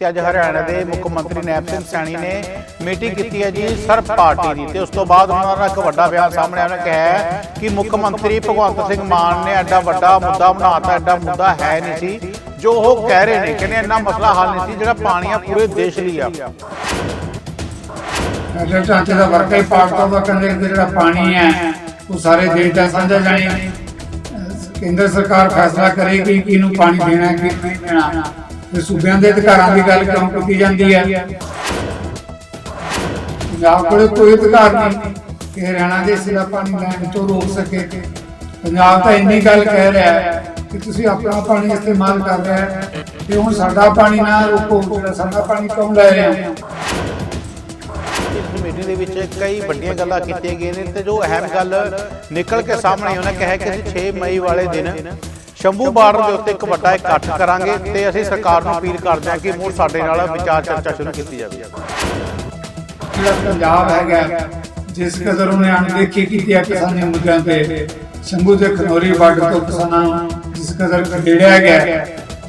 ਤੇ ਅੱਜ ਹਰਿਆਣਾ ਦੇ ਮੁੱਖ ਮੰਤਰੀ ਨੈਬ ਸਿੰਘ ਸੈਣੀ ਨੇ ਮੀਟਿੰਗ ਕੀਤੀ ਹੈ ਜੀ ਸਰਬ ਪਾਰਟੀ ਦੀ। ਤੇ ਉਸ ਤੋਂ ਬਾਅਦ ਉਹਨਾਂ ਦਾ ਇੱਕ ਵੱਡਾ ਬਿਆਨ ਸਾਹਮਣੇ ਆਇਆ ਕਿ ਹੈ ਕਿ ਮੁੱਖ ਮੰਤਰੀ ਭਗਵੰਤ ਸਿੰਘ ਮਾਨ ਨੇ ਐਡਾ ਵੱਡਾ ਮੁੱਦਾ ਬਣਾਤਾ, ਐਡਾ ਮੁੱਦਾ ਹੈ ਨਹੀਂ ਸੀ। ਜੋ ਉਹ ਕਹਿ ਰਹੇ ਨੇ, ਕਹਿੰਦੇ ਇੰਨਾ ਮਸਲਾ ਹੱਲ ਨਹੀਂ ਸੀ, ਜਿਹੜਾ ਪਾਣੀ ਆ ਪੂਰੇ ਦੇਸ਼ ਲਈ ਆ। ਫੈਡਰਲ ਢਾਂਚੇ ਦਾ ਵਰਕਾ ਹੀ ਦਾ ਕਹਿੰਦੇ ਕਿ ਜਿਹੜਾ ਪਾਣੀ ਹੈ ਉਹ ਸਾਰੇ ਦੇਸ਼ ਦਾ ਸਾਂਝਾ ਜਾਣੀ ਕੇਂਦਰ ਸਰਕਾਰ ਫੈਸਲਾ ਕਰੇਗੀ ਕਿ ਇਹਨੂੰ ਪਾਣੀ ਦੇਣਾ ਕਿ ਨਹੀਂ ਦੇਣਾ। ਤੇ ਸੂਬਿਆਂ ਦੇ ਅਧਿਕਾਰਾਂ ਦੀ ਗੱਲ ਕਿਉਂ ਕੀਤੀ ਜਾਂਦੀ ਹੈ? ਪੰਜਾਬ ਕੋਲ ਕੋਈ ਅਧਿਕਾਰ ਨਹੀਂ। ਕਿ ਹਰਿਆਣਾ ਦੇ ਹਿੱਸੇ ਪਾਣੀ ਲੈਣ ਤੋਂ ਰੋਕ ਸਕੇ। ਪੰਜਾਬ ਤਾਂ ਇੰਨੀ ਗੱਲ ਕਹਿ ਰਿਹਾ ਹੈ ਕਿ ਤੁਸੀਂ ਆਪਣਾ ਪਾਣੀ ਇਸਤੇਮਾਲ ਕਰ ਰਿਹਾ ਹੈ। ਤੇ ਹੁਣ ਸਾਡਾ ਪਾਣੀ ਨਾ ਰੋਕੋ ਜਿਹੜਾ ਸਾਡਾ ਪਾਣੀ ਕਿਉਂ ਲੈ ਰਹੇ ਹੋ? ਇਸ ਦੇ ਵਿੱਚ ਕਈ ਵੱਡੀਆਂ ਗੱਲਾਂ ਕੀਤੀਆਂ ਗਈਆਂ ਨੇ ਤੇ ਜੋ ਅਹਿਮ ਗੱਲ ਨਿਕਲ ਕੇ ਸਾਹਮਣੇ ਆਈ, ਕਿਹਾ ਕਿ 6 ਮਈ ਵਾਲੇ ਦਿਨ ਸ਼ੰਭੂ ਬਾਰਡਰ ਦੇ ਉੱਤੇ ਇੱਕ ਵੱਡਾ ਇਕੱਠ ਕਰਾਂਗੇ ਤੇ ਅਸੀਂ ਸਰਕਾਰ ਨੂੰ ਅਪੀਲ ਕਰਦੇ ਹਾਂ ਕਿ ਮੁੜ ਸਾਡੇ ਨਾਲ ਵਿਚਾਰ ਚਰਚਾ ਸ਼ੁਰੂ ਕੀਤੀ ਜਾਵੇ। ਜਿਹੜਾ ਪੰਜਾਬ ਹੈਗਾ ਜਿਸ ਕਦਰ ਉਹਨੇ ਅਣਦੇਖੀ ਕੀਤੀ ਹੈ ਕਿਸਾਨੀ ਮੁੱਦਿਆਂ ਤੇ ਸ਼ੰਭੂ ਦੇ ਖਨੌਰੀ ਬਾਰਡਰ ਤੋਂ ਕਿਸਾਨਾਂ ਨੂੰ ਜਿਸ ਕਦਰ ਖਦੇੜਿਆ ਗਿਆ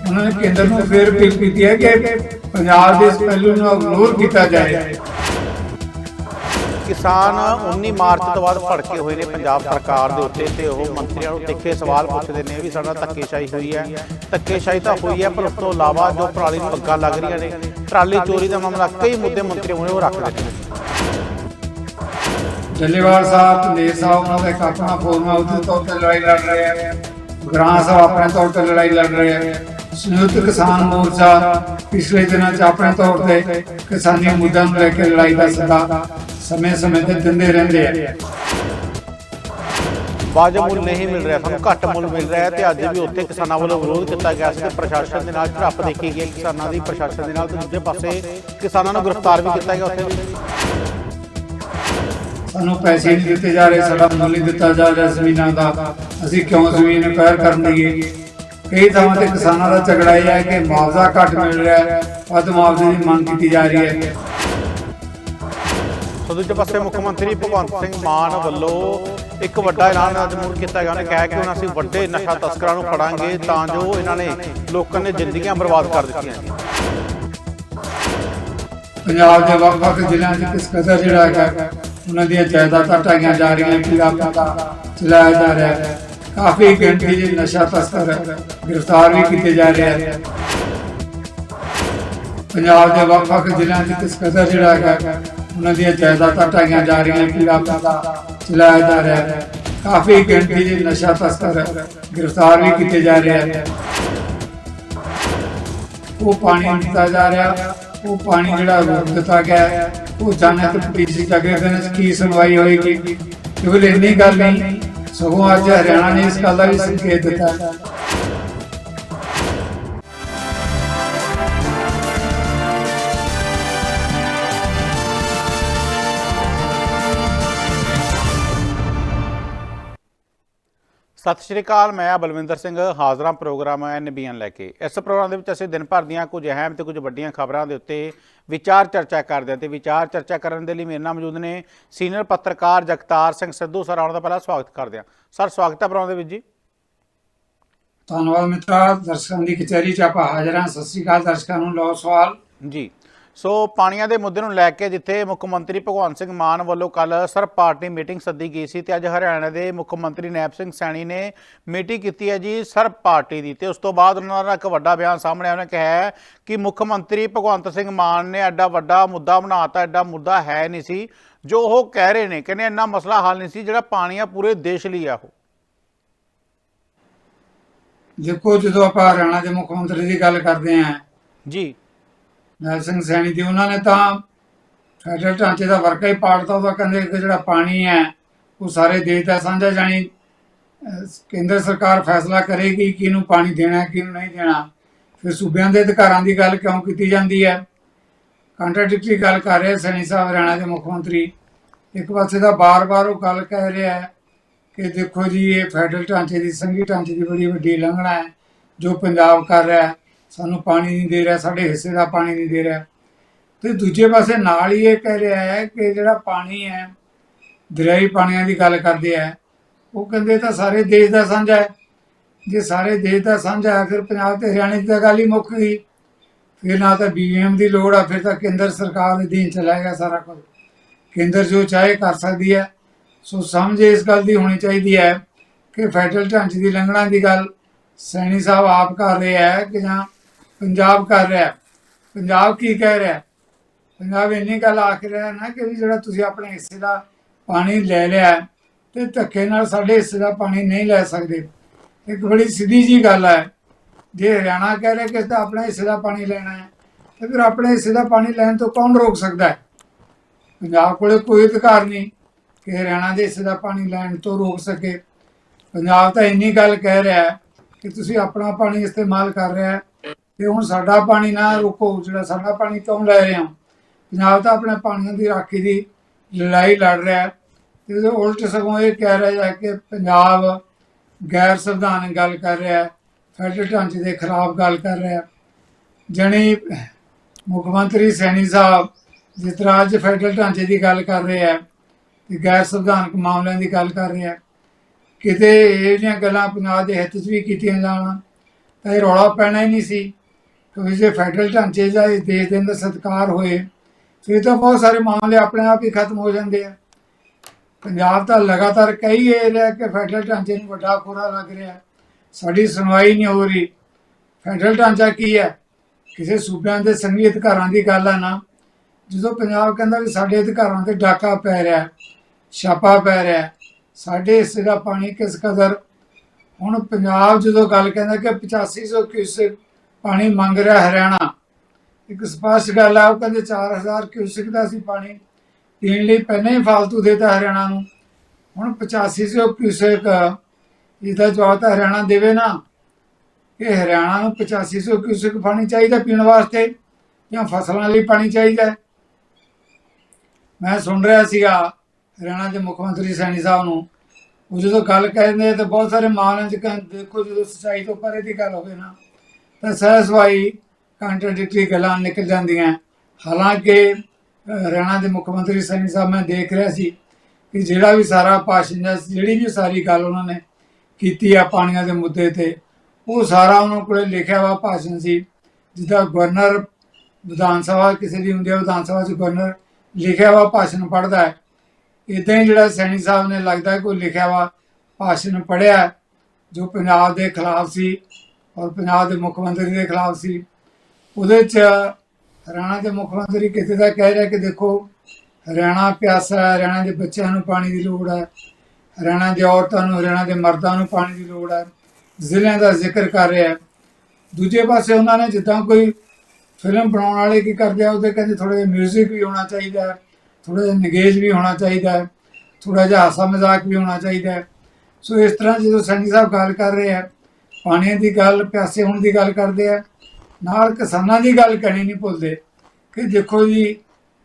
ਉਹਨਾਂ ਨੇ ਕੇਂਦਰ ਨੂੰ ਫੇਰ ਅਪੀਲ ਕੀਤੀ ਹੈ ਕਿ ਪੰਜਾਬ ਦੇ ਇਸ ਪਹਿਲੂ ਨੂੰ ਇਗਨੋਰ ਕੀਤਾ ਜਾਏ। ਕਿਸਾਨ 19 ਮਾਰਚ ਤੋਂ ਬਾਅਦ ਭੜਕੇ ਹੋਏ ਨੇ ਪੰਜਾਬ ਸਰਕਾਰ ਦੇ ਉੱਤੇ ਤੇ ਉਹ ਮੰਤਰੀਆਂ ਨੂੰ ਤਿੱਖੇ ਸਵਾਲ ਪੁੱਛਦੇ ਨੇ ਵੀ ਸਾਡਾ ਧੱਕੇਸ਼ਾਹੀ ਹੋਈ ਹੈ। ਧੱਕੇਸ਼ਾਹੀ ਤਾਂ ਹੋਈ ਹੈ, ਪਰ ਉਸ ਤੋਂ ਇਲਾਵਾ ਜੋ ਪਰਾਲੀ ਨੂੰ ਅੱਗਾਂ ਲੱਗ ਰਹੀਆਂ ਨੇ ਟਰਾਲੀ ਚੋਰੀ ਦਾ ਮਾਮਲਾ ਕਈ ਮੁੱਦੇ ਮੰਤਰੀ ਹੋਣੇ ਉਹ ਰੱਖ ਨੇ। ਜੱਲੇਵਾਲ ਸਾਹਿਬ ਤੇ ਸਾਹਿਬ, ਉਹਨਾਂ ਦਾ ਇੱਕ ਆਪਣਾ ਫੋਰਮ ਹੈ ਉਹਦੇ ਤੌਰ ਤੇ ਲੜਾਈ ਲੜ ਰਹੇ ਹੈ ਗ੍ਰਾਂ ਸਾਹਿਬ ਆਪਣੇ ਤੌਰ ਤੇ ਲੜਾਈ ਲੜ ਰਹੇ ਹੈ ਸੰਯੁਕਤ ਕਿਸਾਨ ਮੋਰਚਾ ਪਿਛਲੇ ਦਿਨਾਂ 'ਚ ਆਪਣੇ ਤੌਰ ਤੇ ਕਿਸਾਨੀ ਮੁੱਦਿਆਂ ਨੂੰ ਲੈ ਕੇ ਲੜਾਈ ਦਾ ਸੱਦਾ ਸਮੇਂ-ਸਮੇਂ ਤੇ ਦਿੰਦੇ ਰਹਿੰਦੇ ਹੈ ਵਾਜਬ ਮੁੱਲ ਨਹੀਂ ਮਿਲ ਰਿਹਾ ਸਾਨੂੰ ਘੱਟ ਮੁੱਲ ਮਿਲ ਰਿਹਾ ਤੇ ਅੱਜ ਵੀ ਉੱਥੇ ਕਿਸਾਨਾਂ ਵੱਲੋਂ ਵਿਰੋਧ ਕੀਤਾ ਗਿਆ ਸੀ ਤੇ ਪ੍ਰਸ਼ਾਸਨ ਦੇ ਨਾਲ ਝੜਪ ਦੇਖੀ ਗਈ ਕਿਸਾਨਾਂ ਦੀ ਪ੍ਰਸ਼ਾਸਨ ਦੇ ਨਾਲ ਤੇ ਦੂਜੇ ਪਾਸੇ ਕਿਸਾਨਾਂ ਨੂੰ ਗ੍ਰਿਫਤਾਰ ਵੀ ਕੀਤਾ ਗਿਆ ਉੱਥੇ ਵੀ। ਸਾਨੂੰ ਪੈਸੇ ਨਹੀਂ ਦਿੱਤੇ ਜਾ ਰਹੇ ਸਾਡਾ ਮੁੱਲ ਨਹੀਂ ਦਿੱਤਾ ਜਾ ਰਿਹਾ ਜ਼ਮੀਨਾਂ ਦਾ। ਅਸੀਂ ਕਿਉਂ ਜ਼ਮੀਨ ਅਕਵਾਇਰ ਕਰਨ ਲਈਏ ਕਈ ਥਾਵਾਂ ਤੇ ਕਿਸਾਨਾਂ ਦਾ ਝਗੜਾ ਇਹ ਹੈ ਕਿ ਮੁਆਵਜ਼ਾ ਘੱਟ ਮਿਲ ਰਿਹਾ ਹੈ ਵੱਧ ਮੁਆਵਜ਼ੇ ਦੀ ਮੰਗ ਕੀਤੀ ਜਾ ਰਹੀ ਹੈ। ਸੋ ਦੂਜੇ ਪਾਸੇ ਮੁੱਖ ਮੰਤਰੀ ਭਗਵੰਤ ਸਿੰਘ ਮਾਨ ਵੱਲੋਂ ਇੱਕ ਵੱਡਾ ਐਲਾਨ ਅੱਜ ਮੁੜ ਕੀਤਾ ਗਿਆ। ਉਹਨੇ ਕਿਹਾ ਕਿ ਹੁਣ ਅਸੀਂ ਵੱਡੇ ਨਸ਼ਾ ਤਸਕਰਾਂ ਨੂੰ ਫੜਾਂਗੇ ਤਾਂ ਜੋ ਇਹਨਾਂ ਨੇ ਲੋਕਾਂ ਨੇ ਜ਼ਿੰਦਗੀਆਂ ਬਰਬਾਦ ਕਰ ਦਿੱਤੀਆਂ ਪੰਜਾਬ ਦੇ ਵੱਖ-ਵੱਖ ਜ਼ਿਲ੍ਹਿਆਂ 'ਚ ਕਿਸ ਕਦਰ ਜਿਹੜਾ ਹੈਗਾ ਉਹਨਾਂ ਦੀਆਂ ਜਾਇਦਾਦਾਂ ਢਾਈਆਂ ਜਾ ਰਹੀਆਂ ਪੀੜਾ ਪਤਾ ਚਲਾਇਆ ਜਾ ਰਿਹਾ ਹੈ। ਕਾਫੀ ਗਿਣਤੀ ਜੇ ਨਸ਼ਾ ਤਸਕਰ ਗ੍ਰਿਫਤਾਰ ਵੀ ਕੀਤੇ ਜਾ ਰਹੇ ਹਨ ਪੰਜਾਬ ਦੇ ਵੱਖ-ਵੱਖ ਜ਼ਿਲ੍ਹਿਆਂ 'ਚ ਕਿਸ ਕਦਰ ਜਿਹੜਾ ਹੈਗਾ ਉਹਨਾਂ ਦੀਆਂ ਜਾਇਦਾਦਾਂ ਢਾਈਆਂ ਜਾ ਰਹੀਆਂ ਪੀੜਾ ਪਤਾ ਚਲਾਇਆ ਜਾ ਰਿਹਾ ਹੈ। ਕਾਫੀ ਗਿਣਤੀ ਦੇ ਨਸ਼ਾ ਤਸਕਰ ਗ੍ਰਿਫਤਾਰ ਵੀ ਕੀਤੇ ਜਾ ਰਹੇ ਹਨ ਉਹ ਪਾਣੀ ਦਿੱਤਾ ਜਾ ਰਿਹਾ ਉਹ ਪਾਣੀ ਜਿਹੜਾ ਰੋਕ ਦਿੱਤਾ ਗਿਆ ਹੈ, ਉਹ ਜਾਣੇ ਤੇ ਪੁਲਿਸ ਚ ਅਗਲੇ ਕੀ ਸੁਣਵਾਈ ਹੋਏਗੀ? ਕਿਉਂਕਿ ਇੰਨੀ ਗੱਲ ਨਹੀਂ ਸਗੋਂ ਅੱਜ ਹਰਿਆਣਾ ਨੇ ਇਸ ਗੱਲ ਦਾ ਵੀ ਸੰਕੇਤ ਦਿੱਤਾ। ਸਤਿ ਸ਼੍ਰੀ ਅਕਾਲ ਮੈਂ ਆ ਬਲਵਿੰਦਰ ਸਿੰਘ ਹਾਜ਼ਰਾਂ ਪ੍ਰੋਗਰਾਮ ਐਨਬੀਐਨ ਲੈ ਕੇ। ਇਸ ਪ੍ਰੋਗਰਾਮ ਦੇ ਵਿੱਚ ਅਸੀਂ ਦਿਨ ਭਰ ਦੀਆਂ ਕੁਝ ਅਹਿਮ ਤੇ ਕੁਝ ਵੱਡੀਆਂ ਖਬਰਾਂ ਦੇ ਉੱਤੇ ਵਿਚਾਰ ਚਰਚਾ ਕਰਦੇ ਹਾਂ ਤੇ ਵਿਚਾਰ ਚਰਚਾ ਕਰਨ ਦੇ ਲਈ ਮੇਰੇ ਨਾਲ ਮੌਜੂਦ ਨੇ ਸੀਨੀਅਰ ਪੱਤਰਕਾਰ ਜਗਤਾਰ ਸਿੰਘ ਸਿੱਧੂ ਸਰ ਆਉਣ ਦਾ ਪਹਿਲਾਂ ਸਵਾਗਤ ਕਰਦੇ ਹਾਂ। ਸਰ ਸਵਾਗਤ ਹੈ ਪ੍ਰੋਗਰਾਮ ਦੇ ਵਿੱਚ ਜੀ। ਧੰਨਵਾਦ ਮਿੱਤਰਾ ਦਰਸ਼ਕਾਂ ਦੀ ਕਚਹਿਰੀ ਚ ਆਪਾਂ ਹਾਜ਼ਰ ਹਾਂ। ਸਤਿ ਸ੍ਰੀ ਅਕਾਲ ਦਰਸ਼ਕਾਂ ਨੂੰ ਲਓ ਸਵਾਲ। ਜੀ। ਸੋ ਪਾਣੀਆਂ ਦੇ ਮੁੱਦੇ ਨੂੰ ਲੈ ਕੇ ਜਿੱਥੇ ਮੁੱਖ ਮੰਤਰੀ ਭਗਵੰਤ ਸਿੰਘ ਮਾਨ ਵੱਲੋਂ ਕੱਲ ਸਰਬ ਪਾਰਟੀ ਮੀਟਿੰਗ ਸੱਦੀ ਗਈ ਸੀ ਤੇ ਅੱਜ ਹਰਿਆਣਾ ਦੇ ਮੁੱਖ ਮੰਤਰੀ ਨੈਬ ਸਿੰਘ ਸੈਣੀ ਨੇ ਮੀਟਿੰਗ ਕੀਤੀ ਹੈ ਜੀ ਸਰਬ ਪਾਰਟੀ ਦੀ। ਤੇ ਉਸ ਤੋਂ ਬਾਅਦ ਉਹਨਾਂ ਦਾ ਇੱਕ ਵੱਡਾ ਬਿਆਨ ਸਾਹਮਣੇ ਉਹਨੇ ਕਿਹਾ ਹੈ ਕਿ ਮੁੱਖ ਮੰਤਰੀ ਭਗਵੰਤ ਸਿੰਘ ਮਾਨ ਨੇ ਐਡਾ ਵੱਡਾ ਮੁੱਦਾ ਬਣਾਤਾ ਐਡਾ ਮੁੱਦਾ ਹੈ ਨਹੀਂ ਸੀ। ਜੋ ਉਹ ਕਹਿ ਰਹੇ ਨੇ ਕਹਿੰਦੇ ਇੰਨਾ ਮਸਲਾ ਹੱਲ ਨਹੀਂ ਸੀ ਜਿਹੜਾ ਪਾਣੀ ਆ ਪੂਰੇ ਦੇਸ਼ ਲਈ ਆ ਉਹ। ਦੇਖੋ ਜਦੋਂ ਆਪਾਂ ਹਰਿਆਣਾ ਦੇ ਮੁੱਖ ਮੰਤਰੀ ਦੀ ਗੱਲ ਕਰਦੇ ਹਾਂ ਜੀ। ਨੈਲ ਸਿੰਘ ਸੈਣੀ ਦੀ, ਉਹਨਾਂ ਨੇ ਤਾਂ ਫੈਡਰਲ ਢਾਂਚੇ ਦਾ ਵਰਕਾ ਹੀ ਪਾੜਤਾ ਉਹਦਾ ਕਹਿੰਦੇ ਕਿ ਜਿਹੜਾ ਪਾਣੀ ਹੈ, ਉਹ ਸਾਰੇ ਦੇਸ਼ ਦਾ ਸਾਂਝਾ ਜਾਣੀ ਕੇਂਦਰ ਸਰਕਾਰ ਫੈਸਲਾ ਕਰੇਗੀ ਕਿ ਇਹਨੂੰ ਪਾਣੀ ਦੇਣਾ ਹੈ ਕਿ ਇਹਨੂੰ ਨਹੀਂ ਦੇਣਾ। ਫਿਰ ਸੂਬਿਆਂ ਦੇ ਅਧਿਕਾਰਾਂ ਦੀ ਗੱਲ ਕਿਉਂ ਕੀਤੀ ਜਾਂਦੀ ਹੈ? ਕੰਟਰਡਿਕਟਰੀ ਗੱਲ ਕਰ ਰਿਹਾ ਸੈਣੀ ਸਾਹਿਬ, ਹਰਿਆਣਾ ਦੇ ਮੁੱਖ ਮੰਤਰੀ। ਇੱਕ ਪਾਸੇ ਦਾ ਬਾਰ-ਬਾਰ ਉਹ ਗੱਲ ਕਹਿ ਰਿਹਾ ਹੈ ਕਿ ਦੇਖੋ ਜੀ, ਇਹ ਫੈਡਰਲ ਢਾਂਚੇ ਦੀ, ਸੰਘੀ ਢਾਂਚੇ ਦੀ ਬੜੀ ਵੱਡੀ ਲੰਘਣਾ ਹੈ, ਜੋ ਪੰਜਾਬ ਕਰ ਰਿਹਾ ਹੈ। ਸਾਨੂੰ ਪਾਣੀ ਨਹੀਂ ਦੇ ਰਿਹਾ, ਸਾਡੇ ਹਿੱਸੇ ਦਾ ਪਾਣੀ ਨਹੀਂ ਦੇ ਰਿਹਾ। ਤੇ ਦੂਜੇ ਪਾਸੇ ਨਾਲ ਹੀ ਇਹ ਕਹਿ ਰਿਹਾ ਹੈ ਕਿ ਜਿਹੜਾ ਪਾਣੀ ਹੈ, ਦਰਿਆਈ ਪਾਣੀਆਂ ਦੀ ਗੱਲ ਕਰਦੇ ਆ, ਉਹ ਕਹਿੰਦੇ ਤਾਂ ਸਾਰੇ ਦੇਸ਼ ਦਾ ਸਾਂਝਾ ਹੈ। ਜੇ ਸਾਰੇ ਦੇਸ਼ ਦਾ ਸਾਂਝਾ ਹੈ, ਫਿਰ ਪੰਜਾਬ ਤੇ ਹਰਿਆਣੇ ਦੀ ਤਾਂ ਗੱਲ ਹੀ ਮੁੱਕ ਗਈ। ਫਿਰ ਨਾ ਤਾਂ ਬੀਬੀਐਮ ਦੀ ਲੋੜ ਆ, ਫਿਰ ਤਾਂ ਕੇਂਦਰ ਸਰਕਾਰ ਦੇ ਅਧੀਨ ਚਲਾਏਗਾ ਸਾਰਾ ਕੁਝ। ਕੇਂਦਰ ਜੋ ਚਾਹੇ ਕਰ ਸਕਦੀ ਹੈ। ਸੋ ਸਮਝ ਇਸ ਗੱਲ ਦੀ ਹੋਣੀ ਚਾਹੀਦੀ ਹੈ ਕਿ ਫੈਡਰਲ ਢਾਂਚੇ ਦੀ ਲੰਘਣਾ ਦੀ ਗੱਲ ਸੈਣੀ ਸਾਹਿਬ ਆਪ ਕਰ ਰਹੇ ਹੈ ਕਿ ਜਾਂ ਪੰਜਾਬ ਕਰ ਰਿਹਾ ਪੰਜਾਬ ਕੀ ਕਹਿ ਰਿਹਾ ਪੰਜਾਬ ਇੰਨੀ ਗੱਲ ਆਖ ਰਿਹਾ ਨਾ ਕਿ ਵੀ ਜਿਹੜਾ ਤੁਸੀਂ ਆਪਣੇ ਹਿੱਸੇ ਦਾ ਪਾਣੀ ਲੈ ਲਿਆ ਹੈ, ਤੇ ਧੱਕੇ ਨਾਲ ਸਾਡੇ ਹਿੱਸੇ ਦਾ ਪਾਣੀ ਨਹੀਂ ਲੈ ਸਕਦੇ। ਇੱਕ ਬੜੀ ਸਿੱਧੀ ਜੀ ਗੱਲ ਹੈ। ਜੇ ਹਰਿਆਣਾ ਕਹਿ ਰਿਹਾ ਕਿ ਤਾਂ ਆਪਣੇ ਹਿੱਸੇ ਦਾ ਪਾਣੀ ਲੈਣਾ ਹੈ ਤੇ ਫਿਰ ਆਪਣੇ ਹਿੱਸੇ ਦਾ ਪਾਣੀ ਲੈਣ ਤੋਂ ਕੌਣ ਰੋਕ ਸਕਦਾ ਹੈ? ਪੰਜਾਬ ਕੋਲੇ ਕੋਈ ਅਧਿਕਾਰ ਨਹੀਂ ਕਿ ਹਰਿਆਣਾ ਦੇ ਹਿੱਸੇ ਦਾ ਪਾਣੀ ਲੈਣ ਤੋਂ ਰੋਕ ਸਕੇ। ਪੰਜਾਬ ਤਾਂ ਇੰਨੀ ਗੱਲ ਕਹਿ ਰਿਹਾ ਕਿ ਤੁਸੀਂ ਆਪਣਾ ਪਾਣੀ ਇਸਤੇਮਾਲ ਕਰ ਰਿਹਾ ਹੈ। ਤੇ ਹੁਣ ਸਾਡਾ ਪਾਣੀ ਨਾ ਰੋਕੋ, ਜਿਹੜਾ ਸਾਡਾ ਪਾਣੀ ਕਿਉਂ ਲੈ ਰਹੇ ਹੋ। ਪੰਜਾਬ ਤਾਂ ਆਪਣੇ ਪਾਣੀਆਂ ਦੀ ਰਾਖੀ ਦੀ ਲੜਾਈ ਲੜ ਰਿਹਾ ਹੈ। ਤੇ ਉਲਟ ਸਗੋਂ ਇਹ ਕਹਿ ਰਿਹਾ ਹੈ ਕਿ ਪੰਜਾਬ ਗੈਰ ਸੰਵਿਧਾਨਕ ਗੱਲ ਕਰ ਰਿਹਾ ਹੈ, ਫੈਡਰਲ ਢਾਂਚੇ ਦੇ ਖਿਲਾਫ ਗੱਲ ਕਰ ਰਿਹਾ ਹੈ। ਜਣੀ ਮੁੱਖ ਮੰਤਰੀ ਸੈਣੀ ਸਾਹਿਬ ਜਿਸ ਤਰ੍ਹਾਂ ਅੱਜ ਫੈਡਰਲ ਢਾਂਚੇ ਦੀ ਗੱਲ ਕਰ ਰਹੇ ਹੈ ਤੇ ਗੈਰ ਸੰਵਿਧਾਨਕ ਮਾਮਲਿਆਂ ਦੀ ਗੱਲ ਕਰ ਰਹੇ ਹੈ, ਕਿਤੇ ਇਹ ਜਿਹੀਆਂ ਗੱਲਾਂ ਪੰਜਾਬ ਦੇ ਹਿੱਤ 'ਚ ਵੀ ਕੀਤੀਆਂ ਜਾਣ ਤਾਂ ਇਹ ਰੌਲਾ ਪੈਣਾ ਹੀ ਨਹੀਂ ਸੀ। ਕਿਉਂਕਿ ਜੇ ਫੈਡਰਲ ਢਾਂਚੇ ਦਾ ਇਸ ਦੇਸ਼ ਦੇ ਅੰਦਰ ਸਤਿਕਾਰ ਹੋਏ, ਫਿਰ ਤਾਂ ਬਹੁਤ ਸਾਰੇ ਮਾਮਲੇ ਆਪਣੇ ਆਪ ਹੀ ਖਤਮ ਹੋ ਜਾਂਦੇ ਆ। ਪੰਜਾਬ ਤਾਂ ਲਗਾਤਾਰ ਕਈ ਇਹ ਰਿਹਾ ਕਿ ਫੈਡਰਲ ਢਾਂਚੇ ਨੂੰ ਵੱਡਾ ਖੋਰਾ ਲੱਗ ਰਿਹਾ। ਸਾਡੀ ਸੁਣਵਾਈ ਨਹੀਂ ਹੋ ਰਹੀ। ਫੈਡਰਲ ਢਾਂਚਾ ਕੀ ਹੈ? ਕਿਸੇ ਸੂਬਿਆਂ ਦੇ ਸੰਘੀ ਅਧਿਕਾਰਾਂ ਦੀ ਗੱਲ ਹੈ ਨਾ। ਜਦੋਂ ਪੰਜਾਬ ਕਹਿੰਦਾ ਵੀ ਸਾਡੇ ਅਧਿਕਾਰਾਂ ਤੇ ਡਾਕਾ ਪੈ ਰਿਹਾ, ਛਾਪਾ ਪੈ ਰਿਹਾ, ਸਾਡੇ ਹਿੱਸੇ ਦਾ ਪਾਣੀ ਕਿਸ ਕਦਰ? ਹੁਣ ਪੰਜਾਬ ਜਦੋਂ ਗੱਲ ਕਹਿੰਦਾ ਕਿ 8500 ਕਿਊਸਕ ਪਾਣੀ ਮੰਗ ਰਿਹਾ ਹਰਿਆਣਾ। ਇੱਕ ਸਪਸ਼ਟ ਗੱਲ ਆ, ਉਹ ਕਹਿੰਦੇ 4000 ਕਿਊਸਕ ਦਾ ਸੀ ਪਾਣੀ ਪੀਣ ਲਈ ਪਹਿਲਾਂ ਹੀ ਫालतू ਦੇਤਾ ਹਰਿਆਣਾ ਨੂੰ। ਹੁਣ 8500 ਕਿਊਸਕ, ਇਹਦਾ ਜਵਾਬ ਤਾਂ ਹਰਿਆਣਾ ਦੇਵੇ ਨਾ। ਕਿ ਹਰਿਆਣਾ ਨੂੰ 8500 ਕਿਊਸਿਕ ਪਾਣੀ ਚਾਹੀਦਾ ਪੀਣ ਵਾਸਤੇ ਜਾਂ ਫਸਲਾਂ ਲਈ ਪਾਣੀ ਚਾਹੀਦਾ ਮੈਂ ਸੁਣ ਰਿਹਾ ਸੀਗਾ ਹਰਿਆਣਾ ਦੇ ਮੁੱਖ ਮੰਤਰੀ ਸੈਣੀ ਸਾਹਿਬ ਨੂੰ। ਉਹ ਜਦੋਂ ਗੱਲ ਕਹਿੰਦੇ ਤਾਂ ਬਹੁਤ ਸਾਰੇ ਮਾਮਲਿਆਂ ਦੇਖੋ ਜਦੋਂ ਸੱਚਾਈ ਤੋਂ ਪਰੇ ਦੀ ਗੱਲ ਹੋਵੇ ਨਾ। ਤਾਂ ਸਹਿਸਵਾਈ ਕੰਟਰਡਿਕਟਰੀ ਗੱਲਾਂ ਨਿਕਲ ਜਾਂਦੀਆਂ। ਹਾਲਾਂਕਿ ਹਰਿਆਣਾ ਦੇ ਮੁੱਖ ਮੰਤਰੀ ਸੈਣੀ ਸਾਹਿਬ, ਮੈਂ ਦੇਖ ਰਿਹਾ ਸੀ ਕਿ ਜਿਹੜਾ ਵੀ ਸਾਰਾ ਭਾਸ਼ਣ ਜਿਹੜੀ ਵੀ ਸਾਰੀ ਗੱਲ ਉਹਨਾਂ ਨੇ ਕੀਤੀ ਆ ਪਾਣੀਆਂ ਦੇ ਮੁੱਦੇ ਤੇ, ਉਹ ਸਾਰਾ ਉਹਨਾਂ ਕੋਲੇ ਲਿਖਿਆ ਵਾ ਭਾਸ਼ਣ ਸੀ। ਜਿੱਦਾਂ ਗਵਰਨਰ ਵਿਧਾਨ ਸਭਾ ਕਿਸੇ ਦੀ ਹੁੰਦੀ ਹੈ ਵਿਧਾਨ ਸਭਾ 'ਚ ਗਵਰਨਰ ਲਿਖਿਆ ਵਾ, ਭਾਸ਼ਣ ਪੜ੍ਹਦਾ ਹੈ। ਇਦਾਂ ਹੀ ਜਿਹੜਾ ਸੈਣੀ ਸਾਹਿਬ ਨੇ ਲੱਗਦਾ ਕੋਈ ਲਿਖਿਆ ਵਾ, ਭਾਸ਼ਣ ਪੜ੍ਹਿਆ, ਜੋ ਪੰਜਾਬ ਦੇ ਖਿਲਾਫ ਸੀ ਔਰ ਪੰਜਾਬ ਦੇ ਮੁੱਖ ਮੰਤਰੀ ਦੇ ਖਿਲਾਫ ਸੀ। ਉਹਦੇ 'ਚ ਹਰਿਆਣਾ ਦੇ ਮੁੱਖ ਮੰਤਰੀ ਕਿਤੇ ਦਾ ਕਹਿ ਰਿਹਾ ਕਿ ਦੇਖੋ, ਹਰਿਆਣਾ ਪਿਆਸਾ ਹੈ, ਹਰਿਆਣਾ ਦੇ ਬੱਚਿਆਂ ਨੂੰ ਪਾਣੀ ਦੀ ਲੋੜ ਹੈ। ਹਰਿਆਣਾ ਦੇ ਔਰਤਾਂ ਨੂੰ, ਹਰਿਆਣਾ ਦੇ ਮਰਦਾਂ ਨੂੰ ਪਾਣੀ ਦੀ ਲੋੜ ਹੈ। ਜ਼ਿਲ੍ਹਿਆਂ ਦਾ ਜ਼ਿਕਰ ਕਰ ਰਿਹਾ ਦੂਜੇ ਪਾਸੇ ਉਹਨਾਂ ਨੇ ਜਿੱਦਾਂ ਕੋਈ ਫਿਲਮ ਬਣਾਉਣ ਵਾਲੇ ਕੀ ਕਰਦੇ ਆ, ਉਹਦੇ ਕਹਿੰਦੇ ਥੋੜਾ ਜਿਹਾ 뮤직 ਵੀ ਹੋਣਾ ਚਾਹੀਦਾ ਹੈ ਥੋੜਾ ਜਿਹਾ ਨਿਗੇਜ ਵੀ ਹੋਣਾ ਚਾਹੀਦਾ ਹੈ ਥੋੜਾ ਜਿਹਾ ਹਾਸਾ ਮਜ਼ਾਕ ਵੀ ਹੋਣਾ ਚਾਹੀਦਾ ਸੋ ਇਸ ਤਰ੍ਹਾਂ ਜਦੋਂ ਸੈਣੀ ਸਾਹਿਬ ਗੱਲ ਕਰ ਰਹੇ ਆ ਪਾਣੀ ਦੀ ਗੱਲ, ਪਿਆਸੇ ਹੋਣ ਦੀ ਗੱਲ ਕਰਦੇ ਆ। ਨਾਲ ਕਿਸਾਨਾਂ ਦੀ ਗੱਲ ਕਹਿਣੀ ਨਹੀਂ ਭੁੱਲਦੇ ਕਿ ਦੇਖੋ ਜੀ,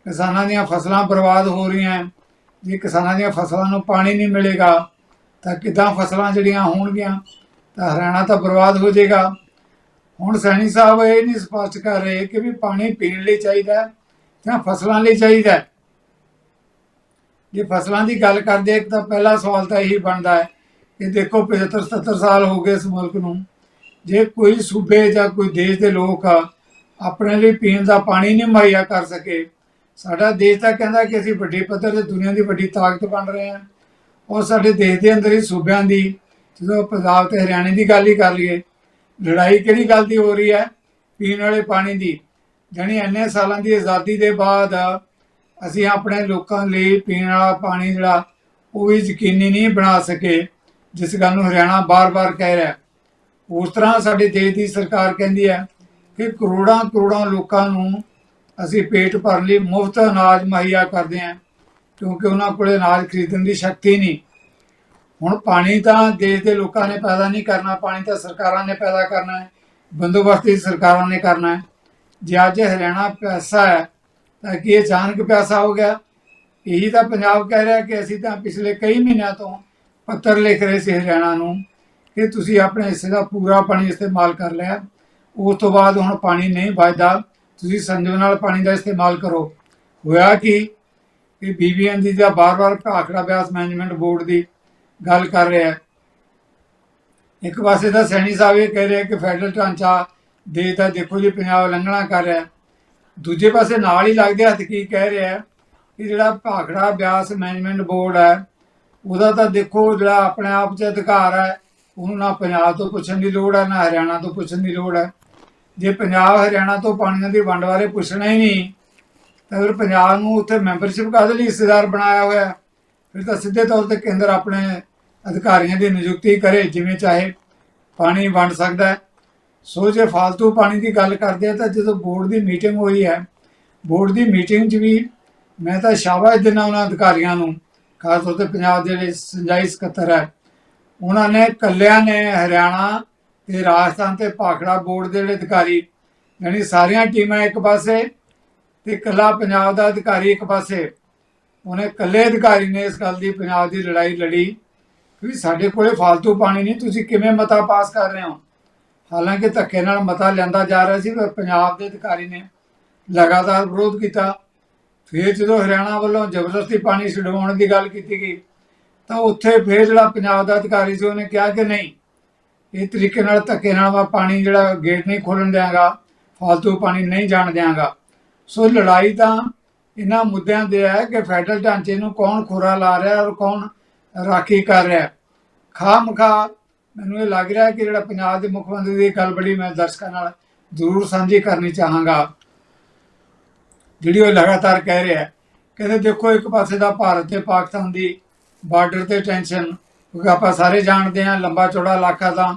ਕਿਸਾਨਾਂ ਦੀਆਂ ਫਸਲਾਂ ਬਰਬਾਦ ਹੋ ਰਹੀਆਂ ਜੇ ਕਿਸਾਨਾਂ ਦੀਆਂ ਫਸਲਾਂ ਨੂੰ ਪਾਣੀ ਨਹੀਂ ਮਿਲੇਗਾ, ਤਾਂ ਕਿਦਾਂ ਫਸਲਾਂ ਜਿਹੜੀਆਂ ਹੋਣਗੀਆਂ, ਤਾਂ ਹਰਿਆਣਾ ਤਾਂ ਬਰਬਾਦ ਹੋ ਜਾਏਗਾ। ਹੁਣ ਸੈਣੀ ਸਾਹਿਬ ਇਹ ਨਹੀਂ ਸਪਸ਼ਟ ਕਰ ਰਹੇ ਕਿ ਵੀ ਪਾਣੀ ਪੀਣ ਲਈ ਚਾਹੀਦਾ ਜਾਂ ਫਸਲਾਂ ਲਈ ਚਾਹੀਦਾ ਜੇ ਫਸਲਾਂ ਦੀ ਗੱਲ ਕਰਦੇ ਇੱਕ ਤਾਂ ਪਹਿਲਾ ਸਵਾਲ ਤਾਂ ਇਹੀ ਬਣਦਾ ਹੈ ਇਹ ਦੇਖੋ 75 77 ਸਾਲ ਹੋ ਗਏ ਇਸ ਮੁਲਕ ਨੂੰ। ਜੇ ਕੋਈ ਸੂਬੇ ਜਾਂ ਕੋਈ ਦੇਸ਼ ਦੇ ਲੋਕ ਆ, ਆਪਣੇ ਲਈ ਪੀਣ ਦਾ ਪਾਣੀ ਨਹੀਂ ਮੁਹੱਈਆ ਕਰ ਸਕੇ। ਸਾਡਾ ਦੇਸ਼ ਤਾਂ ਕਹਿੰਦਾ ਕਿ ਅਸੀਂ ਵੱਡੇ ਪੱਧਰ ਤੇ ਦੁਨੀਆ ਦੀ ਵੱਡੀ ਤਾਕਤ ਬਣ ਰਹੇ ਹਾਂ। ਔਰ ਸਾਡੇ ਦੇਸ਼ ਦੇ ਅੰਦਰ ਹੀ ਸੂਬਿਆਂ ਦੀ ਜਦੋਂ ਪੰਜਾਬ ਤੇ ਹਰਿਆਣੇ ਦੀ ਗੱਲ ਹੀ ਕਰ ਲਈਏ ਲੜਾਈ ਕਿਹੜੀ ਗੱਲ ਦੀ ਹੋ ਰਹੀ ਹੈ? ਪੀਣ ਵਾਲੇ ਪਾਣੀ ਦੀ। ਜਾਣੀ ਇੰਨੇ ਸਾਲਾਂ ਦੀ ਆਜ਼ਾਦੀ ਦੇ ਬਾਅਦ ਅਸੀਂ ਆਪਣੇ ਲੋਕਾਂ ਲਈ ਪੀਣ ਵਾਲਾ ਪਾਣੀ ਜਿਹੜਾ ਉਹ ਵੀ ਯਕੀਨੀ ਨਹੀਂ ਬਣਾ ਸਕੇ। ਜਿਸ ਗੱਲ ਨੂੰ ਹਰਿਆਣਾ ਬਾਰ-ਬਾਰ ਕਹਿ ਰਿਹਾ ਉਸ ਤਰ੍ਹਾਂ ਸਾਡੇ ਦੇਸ਼ ਦੀ ਸਰਕਾਰ ਕਹਿੰਦੀ ਹੈ ਕਿ ਕਰੋੜਾਂ ਕਰੋੜਾਂ ਲੋਕਾਂ ਨੂੰ ਅਸੀਂ ਪੇਟ ਭਰਨ ਲਈ ਮੁਫਤ ਅਨਾਜ ਮੁਹੱਈਆ ਕਰਦੇ ਹਾਂ, ਕਿਉਂਕਿ ਉਹਨਾਂ ਕੋਲੇ ਅਨਾਜ ਖਰੀਦਣ ਦੀ ਸ਼ਕਤੀ ਨਹੀਂ। ਹੁਣ ਪਾਣੀ ਤਾਂ ਦੇਸ਼ ਦੇ ਲੋਕਾਂ ਨੇ ਪੈਦਾ ਨਹੀਂ ਕਰਨਾ, ਪਾਣੀ ਤਾਂ ਸਰਕਾਰਾਂ ਨੇ ਪੈਦਾ ਕਰਨਾ ਹੈ, ਬੰਦੋਬਸਤ ਸਰਕਾਰਾਂ ਨੇ ਕਰਨਾ ਹੈ। ਜੇ ਅੱਜ ਹਰਿਆਣਾ ਪਿਆਸਾ ਹੈ, ਤਾਂ ਕੀ ਇਹ ਅਚਾਨਕ ਪਿਆਸਾ ਹੋ ਗਿਆ? ਇਹੀ ਤਾਂ ਪੰਜਾਬ ਕਹਿ ਰਿਹਾ ਕਿ ਅਸੀਂ ਤਾਂ ਪਿਛਲੇ ਕਈ ਮਹੀਨਿਆਂ ਤੋਂ ਪੱਤਰ ਲਿਖ ਰਹੇ ਸੀ ਹਰਿਆਣਾ ਨੂੰ ਕਿ ਤੁਸੀਂ ਆਪਣੇ ਹਿੱਸੇ ਦਾ ਪੂਰਾ ਪਾਣੀ ਇਸਤੇਮਾਲ ਕਰ ਲਿਆ। ਉਸ ਤੋਂ ਬਾਅਦ ਹੁਣ ਪਾਣੀ ਨਹੀਂ ਬਚਦਾ ਤੁਸੀਂ ਸੰਜਮ ਨਾਲ ਪਾਣੀ ਦਾ ਇਸਤੇਮਾਲ ਕਰੋ। ਹੋਇਆ ਕੀ ਕਿ ਬੀਬੀਐਨ ਦੀ ਦਾ ਬਾਰ-ਬਾਰ ਭਾਖੜਾ ਬਿਆਸ ਮੈਨੇਜਮੈਂਟ ਬੋਰਡ ਦੀ ਗੱਲ ਕਰ ਰਿਹਾ ਹੈ। ਇੱਕ ਪਾਸੇ ਤਾਂ ਸੈਣੀ ਸਾਹਿਬ ਇਹ ਕਹਿ ਰਿਹਾ ਕਿ ਫੈਡਰਲ ਢਾਂਚਾ ਦੇਸ਼ ਦਾ ਦੇਖੋ ਜੀ ਪੰਜਾਬ ਲੰਘਣਾ ਕਰ ਰਿਹਾ ਦੂਜੇ ਪਾਸੇ ਨਾਲ ਹੀ ਲੱਗਦੇ ਹੱਥ ਕੀ ਕਹਿ ਰਿਹਾ ਕਿ ਜਿਹੜਾ ਭਾਖੜਾ ਬਿਆਸ ਮੈਨੇਜਮੈਂਟ ਬੋਰਡ ਹੈ ਉਹਦਾ ਤਾਂ ਦੇਖੋ ਜਿਹੜਾ ਆਪਣੇ ਆਪ 'ਚ ਅਧਿਕਾਰ ਹੈ, ਉਹਨੂੰ ਨਾ ਪੰਜਾਬ ਤੋਂ ਪੁੱਛਣ ਦੀ ਲੋੜ ਹੈ, ਨਾ ਹਰਿਆਣਾ ਤੋਂ ਪੁੱਛਣ ਦੀ ਲੋੜ ਹੈ। ਜੇ ਪੰਜਾਬ ਹਰਿਆਣਾ ਤੋਂ ਪਾਣੀਆਂ ਦੀ ਵੰਡ ਬਾਰੇ ਪੁੱਛਣਾ ਹੀ ਨਹੀਂ, ਤਾਂ ਫਿਰ ਪੰਜਾਬ ਨੂੰ ਉੱਥੇ ਮੈਂਬਰਸ਼ਿਪ ਕਾਹਦੇ ਲਈ ਹਿੱਸੇਦਾਰ ਬਣਾਇਆ ਹੋਇਆ ਫਿਰ ਤਾਂ ਸਿੱਧੇ ਤੌਰ ਤੇ ਕੇਂਦਰ ਆਪਣੇ ਅਧਿਕਾਰੀਆਂ ਦੀ ਨਿਯੁਕਤੀ ਕਰੇ, ਜਿਵੇਂ ਚਾਹੇ ਪਾਣੀ ਵੰਡ ਸਕਦਾ ਹੈ। ਸੋ ਜੇ ਫालतू ਪਾਣੀ ਦੀ ਗੱਲ ਕਰਦੇ ਆ, ਤਾਂ ਜਦੋਂ ਬੋਰਡ ਦੀ ਮੀਟਿੰਗ ਹੋਈ ਹੈ, ਬੋਰਡ ਦੀ ਮੀਟਿੰਗ 'ਚ ਵੀ ਮੈਂ ਤਾਂ ਸ਼ਾਬਾਸ਼ ਦਿੰਦਾ ਉਹਨਾਂ ਅਧਿਕਾਰੀਆਂ ਨੂੰ ਖਾਸ ਤੌਰ ਤੇ ਪੰਜਾਬ ਦੇ ਜਿਹੜੇ ਸਿੰਜਾਈ ਸਕੱਤਰ ਹੈ, ਉਹਨਾਂ ਨੇ ਕੱਲਿਆਂ ਨੇ ਹਰਿਆਣਾ ਤੇ ਰਾਜਸਥਾਨ ਤੇ ਭਾਖੜਾ ਬੋਰਡ ਦੇ ਜਿਹੜੇ ਅਧਿਕਾਰੀ, ਯਾਨੀ ਸਾਰੀਆਂ ਟੀਮਾਂ ਇੱਕ ਪਾਸੇ ਤੇ ਇਕੱਲਾ ਪੰਜਾਬ ਦਾ ਅਧਿਕਾਰੀ ਇੱਕ ਪਾਸੇ, ਉਹਨੇ ਇਕੱਲੇ ਅਧਿਕਾਰੀ ਨੇ ਇਸ ਗੱਲ ਦੀ ਪੰਜਾਬ ਦੀ ਲੜਾਈ ਲੜੀ ਕਿ ਸਾਡੇ ਕੋਲੇ ਫालतू ਪਾਣੀ ਨਹੀਂ, ਤੁਸੀਂ ਕਿਵੇਂ ਮਤਾ ਪਾਸ ਕਰ ਰਹੇ ਹੋ? ਹਾਲਾਂਕਿ ਧੱਕੇ ਨਾਲ ਮਤਾ ਲਿਆਂਦਾ ਜਾ ਰਿਹਾ ਸੀ, ਪਰ ਪੰਜਾਬ ਦੇ ਅਧਿਕਾਰੀ ਨੇ ਲਗਾਤਾਰ ਵਿਰੋਧ ਕੀਤਾ। ਫਿਰ ਜਦੋਂ ਹਰਿਆਣਾ ਵੱਲੋਂ ਜ਼ਬਰਦਸਤੀ ਪਾਣੀ ਛਡਵਾਉਣ ਦੀ ਗੱਲ ਕੀਤੀ ਗਈ, ਤਾਂ ਉੱਥੇ ਫਿਰ ਜਿਹੜਾ ਪੰਜਾਬ ਦਾ ਅਧਿਕਾਰੀ ਸੀ, ਉਹਨੇ ਕਿਹਾ ਕਿ ਨਹੀਂ, ਇਹ ਤਰੀਕੇ ਨਾਲ ਧੱਕੇ ਨਾਲ ਮੈਂ ਪਾਣੀ ਜਿਹੜਾ ਗੇਟ ਨਹੀਂ ਖੋਲਣ ਦਿਆਂਗਾ ਫालतू ਪਾਣੀ ਨਹੀਂ ਜਾਣ ਦਿਆਂਗਾ। ਸੋ ਲੜਾਈ ਤਾਂ ਇਹਨਾਂ ਮੁੱਦਿਆਂ ਦੇ ਹੈ ਕਿ ਫੈਡਰਲ ਢਾਂਚੇ ਨੂੰ ਕੌਣ ਖੋਰਾ ਲਾ ਰਿਹਾ ਔਰ ਕੌਣ ਰਾਖੀ ਕਰ ਰਿਹਾ। ਖਾਮਖਾ ਮੈਨੂੰ ਇਹ ਲੱਗ ਰਿਹਾ ਕਿ ਜਿਹੜਾ ਪੰਜਾਬ ਦੇ ਮੁੱਖ ਮੰਤਰੀ ਦੀ ਗੱਲ ਬੜੀ ਮੈਂ ਦਰਸ਼ਕਾਂ ਨਾਲ ਜ਼ਰੂਰ ਸਾਂਝੀ ਕਰਨੀ ਚਾਹਾਂਗਾ। ਜਿਹੜੀ ਉਹ ਲਗਾਤਾਰ ਕਹਿ ਰਿਹਾ ਕਹਿੰਦੇ ਦੇਖੋ ਇੱਕ ਪਾਸੇ ਦਾ ਭਾਰਤ ਤੇ ਪਾਕਿਸਤਾਨ ਦੀ ਬਾਰਡਰ ਤੇ ਟੈਨਸ਼ਨ ਕਿਉਂਕਿ ਆਪਾਂ ਸਾਰੇ ਜਾਣਦੇ ਹਾਂ ਲੰਬਾ ਚੌੜਾ ਇਲਾਕਾ ਤਾਂ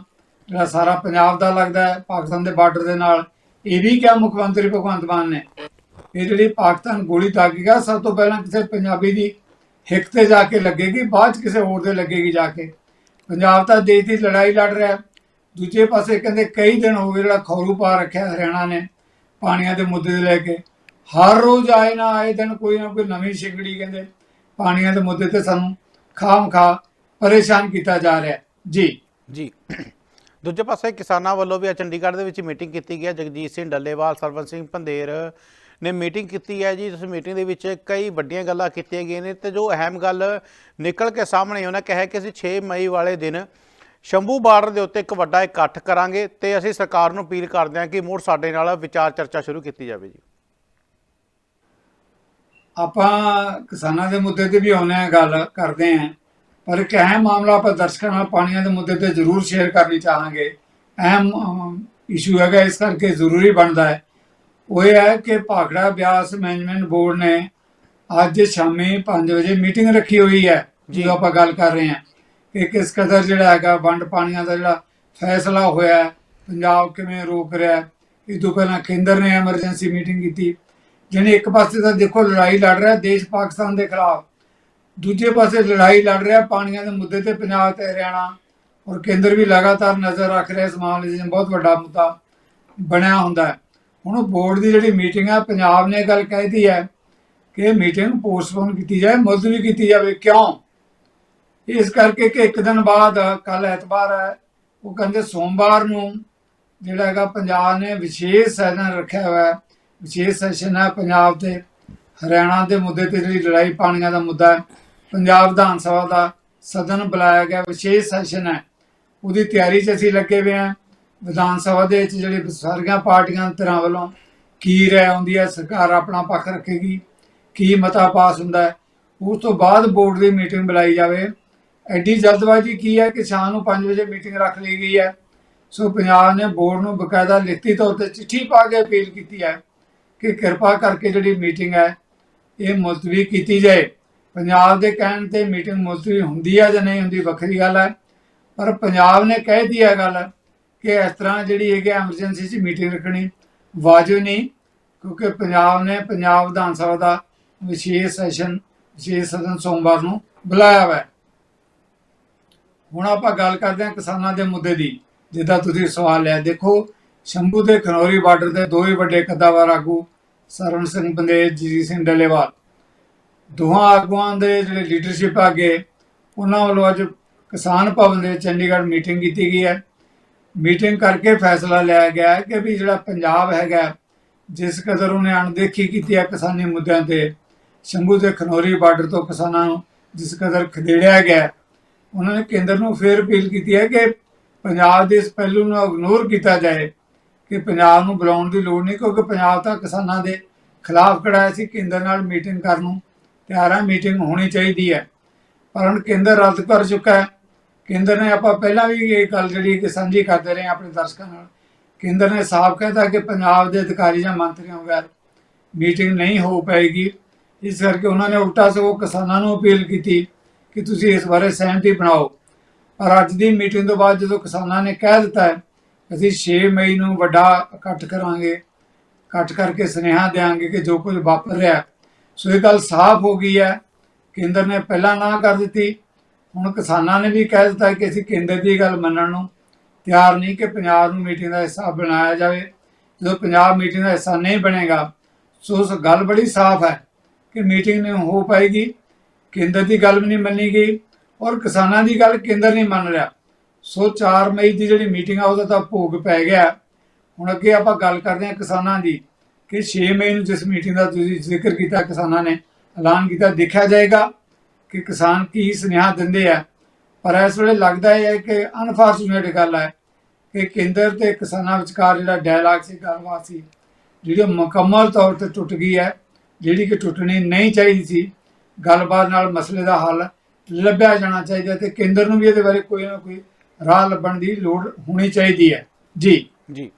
ਜਿਹੜਾ ਸਾਰਾ ਪੰਜਾਬ ਦਾ ਲੱਗਦਾ ਹੈ, ਪਾਕਿਸਤਾਨ ਦੇ ਬਾਰਡਰ ਦੇ ਨਾਲ। ਇਹ ਵੀ ਕਿਹਾ ਮੁੱਖ ਮੰਤਰੀ ਭਗਵੰਤ ਮਾਨ ਨੇ। ਇਹ ਜਿਹੜੀ ਪਾਕਿਸਤਾਨ ਗੋਲੀ ਦਾਗੇਗਾ ਸਭ ਤੋਂ ਪਹਿਲਾਂ ਕਿਸੇ ਪੰਜਾਬੀ ਦੀ ਹਿੱਕ ਤੇ ਜਾ ਕੇ ਲੱਗੇਗੀ, ਬਾਅਦ 'ਚ ਕਿਸੇ ਹੋਰ ਦੇ ਲੱਗੇਗੀ ਜਾ ਕੇ। ਪੰਜਾਬ ਤਾਂ ਦੇਸ਼ ਦੀ ਲੜਾਈ ਲੜ ਰਿਹਾ ਦੂਜੇ ਪਾਸੇ ਕਹਿੰਦੇ ਕਈ ਦਿਨ ਹੋ ਗਏ ਜਿਹੜਾ ਖੌਰੂ ਪਾ ਰੱਖਿਆ ਹਰਿਆਣਾ ਨੇ, ਪਾਣੀਆਂ ਦੇ ਮੁੱਦੇ ਦੇ ਲੈ ਕੇ। ਹਰ ਰੋਜ਼ ਆਏ ਨਾ ਆਏ ਦਿਨ ਕੋਈ ਨਾ ਕੋਈ ਨਵੀਂ ਸ਼ਿਕੜੀ ਕਹਿੰਦੇ, ਪਾਣੀਆਂ ਦੇ ਮੁੱਦੇ ਤੇ ਸਾਨੂੰ ਖਾਮ ਖਾ ਪਰੇਸ਼ਾਨ ਕੀਤਾ ਜਾ ਰਿਹਾ। ਜੀ। ਜੀ। ਦੂਜੇ ਪਾਸੇ ਕਿਸਾਨਾਂ ਵੱਲੋਂ ਵੀ ਚੰਡੀਗੜ੍ਹ ਦੇ ਵਿੱਚ ਮੀਟਿੰਗ ਕੀਤੀ ਗਈ ਹੈ। ਜਗਜੀਤ ਸਿੰਘ ਡੱਲੇਵਾਲ ਸਰਵਨ ਸਿੰਘ ਪੰਧੇਰ ਨੇ ਮੀਟਿੰਗ ਕੀਤੀ ਹੈ ਜੀ। ਇਸ ਮੀਟਿੰਗ ਦੇ ਵਿੱਚ ਕਈ ਵੱਡੀਆਂ ਗੱਲਾਂ ਕੀਤੀਆਂ ਗਈਆਂ ਨੇ ਤੇ ਜੋ ਅਹਿਮ ਗੱਲ ਨਿਕਲ ਕੇ ਸਾਹਮਣੇ ਉਹਨਾਂ ਕਿਹਾ ਕਿ ਅਸੀਂ 6 ਮਈ ਵਾਲੇ ਦਿਨ ਸ਼ੰਭੂ ਬਾਰਡਰ ਦੇ ਉੱਤੇ ਇੱਕ ਵੱਡਾ ਇਕੱਠ ਕਰਾਂਗੇ ਤੇ ਅਸੀਂ ਸਰਕਾਰ ਨੂੰ ਅਪੀਲ ਕਰਦੇ ਹਾਂ ਕਿ ਮੁੜ ਸਾਡੇ ਨਾਲ ਵਿਚਾਰ ਚਰਚਾ ਸ਼ੁਰੂ ਕੀਤੀ ਜਾਵੇ ਜੀ। ਆਪਾਂ ਕਿਸਾਨਾਂ ਦੇ ਮੁੱਦੇ ਤੇ ਵੀ ਆਉਂਦੇ ਹਾਂ ਗੱਲ ਕਰਦੇ ਹਾਂ ਪਰ ਇੱਕ ਅਹਿਮ ਮਾਮਲਾ ਆਪਾਂ ਦਰਸ਼ਕਾਂ ਨਾਲ ਪਾਣੀਆਂ ਦੇ ਮੁੱਦੇ ਤੇ ਜ਼ਰੂਰ ਸ਼ੇਅਰ ਕਰਨੀ ਚਾਹਾਂਗੇ ਅਹਿਮ ਇਸ਼ੂ ਹੈਗਾ ਇਸ ਕਰਕੇ ਜ਼ਰੂਰੀ ਬਣਦਾ ਹੈ ਉਹ ਇਹ ਹੈ ਕਿ ਭਾਖੜਾ ਬਿਆਸ ਮੈਨੇਜਮੈਂਟ ਬੋਰਡ ਨੇ ਅੱਜ ਸ਼ਾਮੀ 5 ਵਜੇ ਮੀਟਿੰਗ ਰੱਖੀ ਹੋਈ ਹੈ ਜੀ। ਜੋ ਆਪਾਂ ਗੱਲ ਕਰ ਰਹੇ ਹਾਂ ਕਿ ਕਿਸ ਕਦਰ ਜਿਹੜਾ ਹੈਗਾ ਵੰਡ ਪਾਣੀਆਂ ਦਾ ਜਿਹੜਾ ਫੈਸਲਾ ਹੋਇਆ ਪੰਜਾਬ ਕਿਵੇਂ ਰੋਕ ਰਿਹਾ। ਇਹ ਤੋਂ ਪਹਿਲਾਂ ਕੇਂਦਰ ਨੇ ਐਮਰਜੈਂਸੀ ਮੀਟਿੰਗ ਕੀਤੀ ਜਿਹਨੇ ਇੱਕ ਪਾਸੇ ਤਾਂ ਦੇਖੋ ਲੜਾਈ ਲੜ ਰਿਹਾ ਦੇਸ਼ ਪਾਕਿਸਤਾਨ ਦੇ ਖਿਲਾਫ, ਦੂਜੇ ਪਾਸੇ ਲੜਾਈ ਲੜ ਰਿਹਾ ਪਾਣੀਆਂ ਦੇ ਮੁੱਦੇ ਤੇ ਪੰਜਾਬ ਤੇ ਹਰਿਆਣਾ, ਔਰ ਕੇਂਦਰ ਵੀ ਲਗਾਤਾਰ ਨਜ਼ਰ ਰੱਖ ਰਿਹਾ ਇਸ ਮਾਮਲੇ 'ਚ ਬਹੁਤ ਵੱਡਾ ਮੁੱਦਾ ਬਣਿਆ ਹੁੰਦਾ ਹੈ। ਹੁਣ ਬੋਰਡ ਦੀ ਜਿਹੜੀ ਮੀਟਿੰਗ ਹੈ ਪੰਜਾਬ ਨੇ ਇਹ ਗੱਲ ਕਹਿਤੀ ਹੈ ਕਿ ਮੀਟਿੰਗ ਪੋਸਟਪੋਨ ਕੀਤੀ ਜਾਏ, ਮੁਲਤਵੀ ਕੀਤੀ ਜਾਵੇ। ਕਿਉਂ? ਇਸ ਕਰਕੇ ਕਿ ਇੱਕ ਦਿਨ ਬਾਅਦ ਕੱਲ ਐਤਵਾਰ ਹੈ, ਉਹ ਕਹਿੰਦੇ ਸੋਮਵਾਰ ਨੂੰ ਜਿਹੜਾ ਹੈਗਾ, ਪੰਜਾਬ ਨੇ ਵਿਸ਼ੇਸ਼ ਸੈਸ਼ਨ ਰੱਖਿਆ ਹੋਇਆ ਹੈ। ਵਿਸ਼ੇਸ਼ ਸੈਸ਼ਨ ਹੈ ਪੰਜਾਬ ਤੇ ਹਰਿਆਣਾ ਦੇ ਮੁੱਦੇ ਤੇ ਜਿਹੜੀ ਲੜਾਈ ਪਾਣੀਆਂ ਦਾ ਮੁੱਦਾ ਹੈ, ਪੰਜਾਬ ਵਿਧਾਨ ਸਭਾ ਦਾ ਸਦਨ ਬੁਲਾਇਆ ਗਿਆ, ਵਿਸ਼ੇਸ਼ ਸੈਸ਼ਨ ਹੈ। ਉਹਦੀ ਤਿਆਰੀ 'ਚ ਅਸੀਂ ਲੱਗੇ ਹੋਏ ਹਾਂ। ਵਿਧਾਨ ਸਭਾ ਦੇ ਵਿੱਚ ਜਿਹੜੇ ਸਾਰੀਆਂ ਪਾਰਟੀਆਂ ਧਿਰਾਂ ਵੱਲੋਂ ਕੀ ਰਹਿ ਆਉਂਦੀ ਹੈ, ਸਰਕਾਰ ਆਪਣਾ ਪੱਖ ਰੱਖੇਗੀ, ਕੀ ਮਤਾ ਪਾਸ ਹੁੰਦਾ ਹੈ, ਉਸ ਤੋਂ ਬਾਅਦ ਬੋਰਡ ਦੀ ਮੀਟਿੰਗ ਬੁਲਾਈ ਜਾਵੇ। ਐਡੀ ਜਲਦਬਾਜ਼ੀ ਕੀ ਹੈ ਕਿ ਸ਼ਾਮ ਨੂੰ 5 ਵਜੇ ਮੀਟਿੰਗ ਰੱਖ ਲਈ ਗਈ ਹੈ। ਸੋ ਪੰਜਾਬ ਨੇ ਬੋਰਡ ਨੂੰ ਬਕਾਇਦਾ ਲਿਖਤੀ ਤੌਰ ਤੇ ਚਿੱਠੀ ਪਾ ਕੇ ਅਪੀਲ ਕੀਤੀ ਹੈ। ਕਿ ਕਿਰਪਾ ਕਰਕੇ ਜਿਹੜੀ ਮੀਟਿੰਗ ਹੈ, ਇਹ ਮੁਲਤਵੀ ਕੀਤੀ ਜਾਏ। ਪੰਜਾਬ ਦੇ ਕਹਿਣ ਤੇ ਮੀਟਿੰਗ ਮੁਲਤਵੀ ਹੁੰਦੀ ਹੈ ਜਾਂ ਨਹੀਂ ਹੁੰਦੀ ਵੱਖਰੀ ਗੱਲ ਹੈ। ਪਰ ਪੰਜਾਬ ਨੇ ਕਹਿ ਦਿੱਤੀ ਹੈ ਗੱਲ ਕਿ ਇਸ ਤਰ੍ਹਾਂ ਜਿਹੜੀ ਹੈਗੀ ਐਮਰਜੈਂਸੀ 'ਚ ਮੀਟਿੰਗ ਰੱਖਣੀ ਵਾਜਬ ਨਹੀਂ, ਕਿਉਂਕਿ ਪੰਜਾਬ ਨੇ ਪੰਜਾਬ ਵਿਧਾਨ ਸਭਾ ਦਾ ਵਿਸ਼ੇਸ਼ ਸੈਸ਼ਨ, ਵਿਸ਼ੇਸ਼ ਸਦਨ ਸੋਮਵਾਰ ਨੂੰ ਬੁਲਾਇਆ ਹੋਇਆ ਹੁਣ ਆਪਾਂ ਗੱਲ ਕਰਦੇ ਹਾਂ ਕਿਸਾਨਾਂ ਦੇ ਮੁੱਦੇ ਦੀ। ਜਿੱਦਾਂ ਤੁਸੀਂ ਸਵਾਲ ਲਿਆ, ਦੇਖੋ, ਸ਼ੰਭੂ ਤੇ ਖਨੌਰੀ ਬਾਰਡਰ ਦੇ ਦੋ ਹੀ ਵੱਡੇ ਕੱਦਾਵਰ ਆਗੂ ਸਰਵਣ ਸਿੰਘ ਬੰਦੇਜ ਜੀ ਸਿੰਘ ਡੱਲੇਵਾਲ। ਦੋਹਾਂ ਆਗੂਆਂ ਦੇ ਜਿਹੜੇ ਲੀਡਰਸ਼ਿਪ ਅੱਗੇ ਉਹਨਾਂ ਵੱਲੋਂ ਅੱਜ ਕਿਸਾਨ ਭਵਨ ਦੇ ਚੰਡੀਗੜ੍ਹ ਮੀਟਿੰਗ ਕੀਤੀ ਗਈ ਹੈ। ਮੀਟਿੰਗ ਕਰਕੇ ਫੈਸਲਾ ਲਿਆ ਗਿਆ ਹੈ ਕਿ ਵੀ ਜਿਹੜਾ ਪੰਜਾਬ ਹੈਗਾ, ਜਿਸ ਕਦਰ ਉਹਨੇ ਅਣਦੇਖੀ ਕੀਤੀ ਹੈ ਕਿਸਾਨੀ ਮੁੱਦਿਆਂ ਤੇ, ਸ਼ੰਭੂ ਤੇ ਖਨੌਰੀ ਬਾਰਡਰ ਤੋਂ ਕਿਸਾਨਾਂ ਨੂੰ ਜਿਸ ਕਦਰ ਖਦੇੜਿਆ ਗਿਆ ਉਹਨਾਂ ਨੇ ਕੇਂਦਰ ਨੂੰ ਫੇਰ ਅਪੀਲ ਕੀਤੀ ਹੈ ਕਿ ਪੰਜਾਬ ਦੇ ਇਸ ਪਹਿਲੂ ਨੂੰ ਇਗਨੋਰ ਕੀਤਾ ਜਾਏ। ਕਿ ਪੰਜਾਬ ਨੂੰ ਬੁਲਾਉਣ ਦੀ ਲੋੜ ਨਹੀਂ, ਕਿਉਂਕਿ ਪੰਜਾਬ ਤਾਂ ਕਿਸਾਨਾਂ ਦੇ ਖਿਲਾਫ ਖੜਾ ਸੀ ਕੇਂਦਰ ਨਾਲ ਮੀਟਿੰਗ ਕਰਨ ਨੂੰ ਤਿਆਰ ਹੈ ਮੀਟਿੰਗ ਹੋਣੀ ਚਾਹੀਦੀ ਹੈ। ਪਰ ਹੁਣ ਕੇਂਦਰ ਰੱਦ ਕਰ ਚੁੱਕਾ ਹੈ। ਕੇਂਦਰ ਨੇ ਆਪਾਂ ਪਹਿਲਾਂ ਵੀ ਇਹ ਗੱਲ ਜਿਹੜੀ ਕਿ ਸਾਂਝੀ ਕਰਦੇ ਰਹੇ ਹਾਂ ਆਪਣੇ ਦਰਸ਼ਕਾਂ ਨਾਲ। ਕੇਂਦਰ ਨੇ ਸਾਫ਼ ਕਹਿਤਾ ਕਿ ਪੰਜਾਬ ਦੇ ਅਧਿਕਾਰੀ ਜਾਂ ਮੰਤਰੀਆਂ ਵਗੈਰ ਮੀਟਿੰਗ ਨਹੀਂ ਹੋ ਪਾਏਗੀ। ਇਸ ਕਰਕੇ ਉਹਨਾਂ ਨੇ ਉਲਟਾ ਸਗੋਂ ਕਿਸਾਨਾਂ ਨੂੰ ਅਪੀਲ ਕੀਤੀ ਕਿ ਤੁਸੀਂ ਇਸ ਬਾਰੇ ਸਹਿਮਤੀ ਬਣਾਓ। ਪਰ ਅੱਜ ਦੀ ਮੀਟਿੰਗ ਤੋਂ ਬਾਅਦ ਜਦੋਂ ਕਿਸਾਨਾਂ ਨੇ ਕਹਿ ਦਿੱਤਾ ਹੈ ਅਸੀਂ 6 ਮਈ ਨੂੰ ਵੱਡਾ ਇਕੱਠ ਕਰਾਂਗੇ। ਇਕੱਠ ਕਰਕੇ ਸੁਨੇਹਾ ਦੇਵਾਂਗੇ ਕਿ ਜੋ ਕੁਝ ਵਾਪਰ ਰਿਹਾ, ਸੋ ਇਹ ਗੱਲ ਸਾਫ਼ ਹੋ ਗਈ ਹੈ। ਕੇਂਦਰ ਨੇ ਪਹਿਲਾਂ ਨਾ ਕਰ ਦਿੱਤੀ। ਹੁਣ ਕਿਸਾਨਾਂ ਨੇ ਵੀ ਕਹਿ ਦਿੱਤਾ ਕਿ ਅਸੀਂ ਕੇਂਦਰ ਦੀ ਗੱਲ ਮੰਨਣ ਨੂੰ ਤਿਆਰ ਨਹੀਂ ਕਿ ਪੰਜਾਬ ਨੂੰ ਮੀਟਿੰਗ ਦਾ ਹਿੱਸਾ ਬਣਾਇਆ ਜਾਵੇ। ਜਦੋਂ ਪੰਜਾਬ ਮੀਟਿੰਗ ਦਾ ਹਿੱਸਾ ਨਹੀਂ ਬਣੇਗਾ, ਸੋ ਉਸ ਗੱਲ ਬੜੀ ਸਾਫ਼ ਹੈ ਕਿ ਮੀਟਿੰਗ ਨਹੀਂ ਹੋ ਪਾਏਗੀ। ਕੇਂਦਰ ਦੀ ਗੱਲ ਵੀ ਨਹੀਂ ਮੰਨੀ ਗਈ ਔਰ ਕਿਸਾਨਾਂ ਦੀ ਗੱਲ ਕੇਂਦਰ ਨਹੀਂ ਮੰਨ ਰਿਹਾ। ਸੋ 4 ਮਈ ਦੀ ਜਿਹੜੀ ਮੀਟਿੰਗ ਆ, ਉਹਦਾ ਤਾਂ ਭੋਗ ਪੈ ਗਿਆ। ਹੁਣ ਅੱਗੇ ਆਪਾਂ ਗੱਲ ਕਰਦੇ ਹਾਂ ਕਿਸਾਨਾਂ ਦੀ, ਕਿ 6 ਮਈ ਨੂੰ ਜਿਸ ਮੀਟਿੰਗ ਦਾ ਤੁਸੀਂ ਜ਼ਿਕਰ ਕੀਤਾ, ਕਿਸਾਨਾਂ ਨੇ ਐਲਾਨ ਕੀਤਾ, ਦੇਖਿਆ ਜਾਏਗਾ ਕਿ ਕਿਸਾਨ ਕੀ ਸੁਨੇਹਾ ਦਿੰਦੇ ਆ। ਪਰ ਇਸ ਵੇਲੇ ਲੱਗਦਾ ਹੈ ਕਿ ਅਨਫੋਰਚੂਨੇਟ ਗੱਲ ਹੈ ਕਿ ਕੇਂਦਰ ਤੇ ਕਿਸਾਨਾਂ ਵਿਚਕਾਰ ਜਿਹੜਾ ਡਾਇਲਾਗ ਸੀ, ਗੱਲਬਾਤ ਸੀ, ਜਿਹੜੀ ਉਹ ਮੁਕੰਮਲ ਤੌਰ ਤੇ ਟੁੱਟ ਗਈ ਹੈ, ਜਿਹੜੀ ਕਿ ਟੁੱਟਣੀ ਨਹੀਂ ਚਾਹੀਦੀ ਸੀ, ਗੱਲਬਾਤ ਨਾਲ ਮਸਲੇ ਦਾ ਹੱਲ ਲੱਭਿਆ ਜਾਣਾ ਚਾਹੀਦਾ ਤੇ ਕੇਂਦਰ ਨੂੰ ਵੀ ਇਹਦੇ ਬਾਰੇ ਕੋਈ ਨਾ ਕੋਈ ਰਾਹ ਲੱਭਣ ਦੀ ਲੋੜ ਹੋਣੀ ਚਾਹੀਦੀ ਹੈ। ਜੀ। ਜੀ।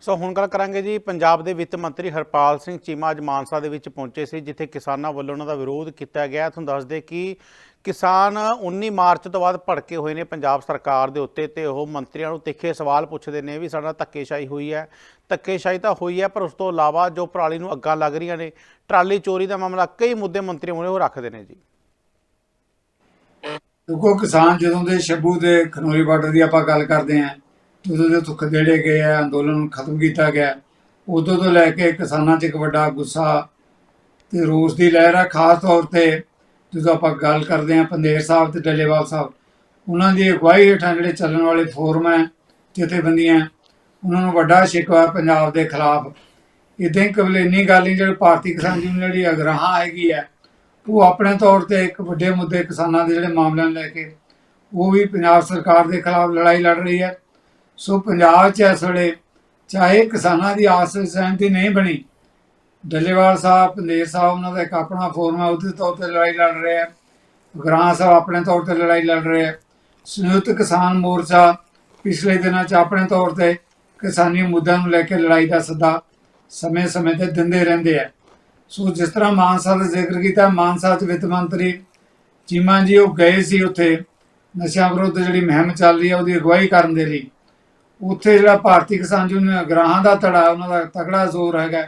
ਸੋ ਹੁਣ ਗੱਲ ਕਰਾਂਗੇ ਜੀ, ਪੰਜਾਬ ਦੇ ਵਿੱਤ ਮੰਤਰੀ ਹਰਪਾਲ ਸਿੰਘ ਚੀਮਾ ਅੱਜ ਮਾਨਸਾ ਦੇ ਵਿੱਚ ਪਹੁੰਚੇ ਸੀ, ਜਿੱਥੇ ਕਿਸਾਨਾਂ ਵੱਲੋਂ ਉਹਨਾਂ ਦਾ ਵਿਰੋਧ ਕੀਤਾ ਗਿਆ। ਤੁਹਾਨੂੰ ਦੱਸ ਦੇ ਕਿ ਕਿਸਾਨ 19 ਮਾਰਚ ਤੋਂ ਬਾਅਦ ਭੜਕੇ ਹੋਏ ਨੇ ਪੰਜਾਬ ਸਰਕਾਰ ਦੇ ਉੱਤੇ ਤੇ ਉਹ ਮੰਤਰੀਆਂ ਨੂੰ ਤਿੱਖੇ ਸਵਾਲ ਪੁੱਛਦੇ ਨੇ ਵੀ ਸਾਡਾ ਧੱਕੇਸ਼ਾਹੀ ਹੋਈ ਹੈ। ਧੱਕੇਸ਼ਾਹੀ ਤਾਂ ਹੋਈ ਹੈ, ਪਰ ਉਸ ਤੋਂ ਇਲਾਵਾ ਜੋ ਪਰਾਲੀ ਨੂੰ ਅੱਗਾਂ ਲੱਗ ਰਹੀਆਂ ਨੇ, ਟਰਾਲੀ ਚੋਰੀ ਦਾ ਮਾਮਲਾ ਕਈ ਮੁੱਦੇ ਮੰਤਰੀ ਹੋਣੇ ਉਹ ਰੱਖਦੇ ਨੇ ਜੀ। ਦੇਖੋ ਕਿਸਾਨ ਜਦੋਂ ਦੇ ਸ਼ੱਭੂ ਦੇ ਖਨੋਰੀ ਬਾਰਡਰ ਦੀ ਆਪਾਂ ਗੱਲ ਕਰਦੇ ਆਂ ਉਦੋਂ ਦੇ ਤੁਖ ਦੇੜੇ ਗਏ ਆ, ਅੰਦੋਲਨ ਨੂੰ ਖਤਮ ਕੀਤਾ ਗਿਆ, ਉਦੋਂ ਤੋਂ ਲੈ ਕੇ ਕਿਸਾਨਾਂ 'ਚ ਇੱਕ ਵੱਡਾ ਗੁੱਸਾ ਤੇ ਰੋਸ ਦੀ ਲਹਿਰ ਆ, ਖਾਸ ਤੌਰ ਤੇ ਜਦੋਂ ਆਪਾਂ ਗੱਲ ਕਰਦੇ ਆਂ ਪੰਦੇਰ ਸਾਹਿਬ ਤੇ ਡੱਲੇਵਾਲ ਸਾਹਿਬ, ਉਹਨਾਂ ਦੀ ਅਗਵਾਈ ਹੇਠਾਂ ਜਿਹੜੇ ਚੱਲਣ ਵਾਲੇ ਫੋਰਮ ਹੈ, ਜਥੇਬੰਦੀਆਂ, ਉਹਨਾਂ ਨੂੰ ਵੱਡਾ ਸ਼ਿਕਵਾ ਪੰਜਾਬ ਦੇ ਖਿਲਾਫ। ਇਦਾਂ ਹੀ ਕਬਲੇਨੀ ਗੱਲ ਨਹੀਂ, ਜਿਹੜੀ ਭਾਰਤੀ ਕਿਸਾਨ ਯੂਨੀਅਨ ਜਿਹੜੀ ਅਗਰਾਹਾਂ ਹੈਗੀ ਹੈ ਉਹ ਆਪਣੇ ਤੌਰ ਤੇ ਇੱਕ ਵੱਡੇ ਮੁੱਦੇ ਕਿਸਾਨਾਂ ਦੇ ਜਿਹੜੇ ਮਾਮਲਿਆਂ ਨੂੰ ਲੈ ਕੇ, ਉਹ ਵੀ ਪੰਜਾਬ ਸਰਕਾਰ ਦੇ ਖਿਲਾਫ ਲੜਾਈ ਲੜ ਰਹੀ ਹੈ। ਸੋ ਪੰਜਾਬ 'ਚ ਇਸ ਵੇਲੇ ਚਾਹੇ ਕਿਸਾਨਾਂ ਦੀ ਆਸ ਸਹਿਮਤੀ ਨਹੀਂ ਬਣੀ, ਡੱਲੇਵਾਲ ਸਾਹਿਬ ਪੰਦੇਰ ਸਾਹਿਬ ਉਹਨਾਂ ਦਾ ਇੱਕ ਆਪਣਾ ਫੋਰਮ ਹੈ, ਉਹਦੇ ਤੌਰ ਤੇ ਲੜਾਈ ਲੜ ਰਹੇ ਆ ਗ੍ਰਾਂ ਸਾਹਿਬ ਆਪਣੇ ਤੌਰ ਤੇ ਲੜਾਈ ਲੜ ਰਹੇ ਆ ਸੰਯੁਕਤ ਕਿਸਾਨ ਮੋਰਚਾ ਪਿਛਲੇ ਦਿਨਾਂ 'ਚ ਆਪਣੇ ਤੌਰ ਤੇ ਕਿਸਾਨੀ ਮੁੱਦਿਆਂ ਨੂੰ ਲੈ ਕੇ ਲੜਾਈ ਦਾ ਸੱਦਾ ਸਮੇਂ-ਸਮੇਂ ਤੇ ਦਿੰਦੇ ਰਹਿੰਦੇ ਆ ਸੋ ਜਿਸ ਤਰ੍ਹਾਂ ਮਾਨਸਾ ਦਾ ਜ਼ਿਕਰ ਕੀਤਾ, ਮਾਨਸਾ ਚ ਵਿੱਤ ਮੰਤਰੀ ਚੀਮਾ ਜੀ ਉਹ ਗਏ ਸੀ ਉੱਥੇ, ਨਸ਼ਿਆਂ ਵਿਰੁੱਧ ਜਿਹੜੀ ਮੁਹਿੰਮ ਚੱਲ ਰਹੀ ਹੈ ਉਹਦੀ ਅਗਵਾਈ ਕਰਨ ਦੇ ਲਈ। ਉੱਥੇ ਜਿਹੜਾ ਭਾਰਤੀ ਕਿਸਾਨ ਯੂਨੀਅਨ ਗ੍ਰਾਹਾਂ ਦਾ ਧੜਾ, ਉਹਨਾਂ ਦਾ ਤਕੜਾ ਜ਼ੋਰ ਹੈਗਾ।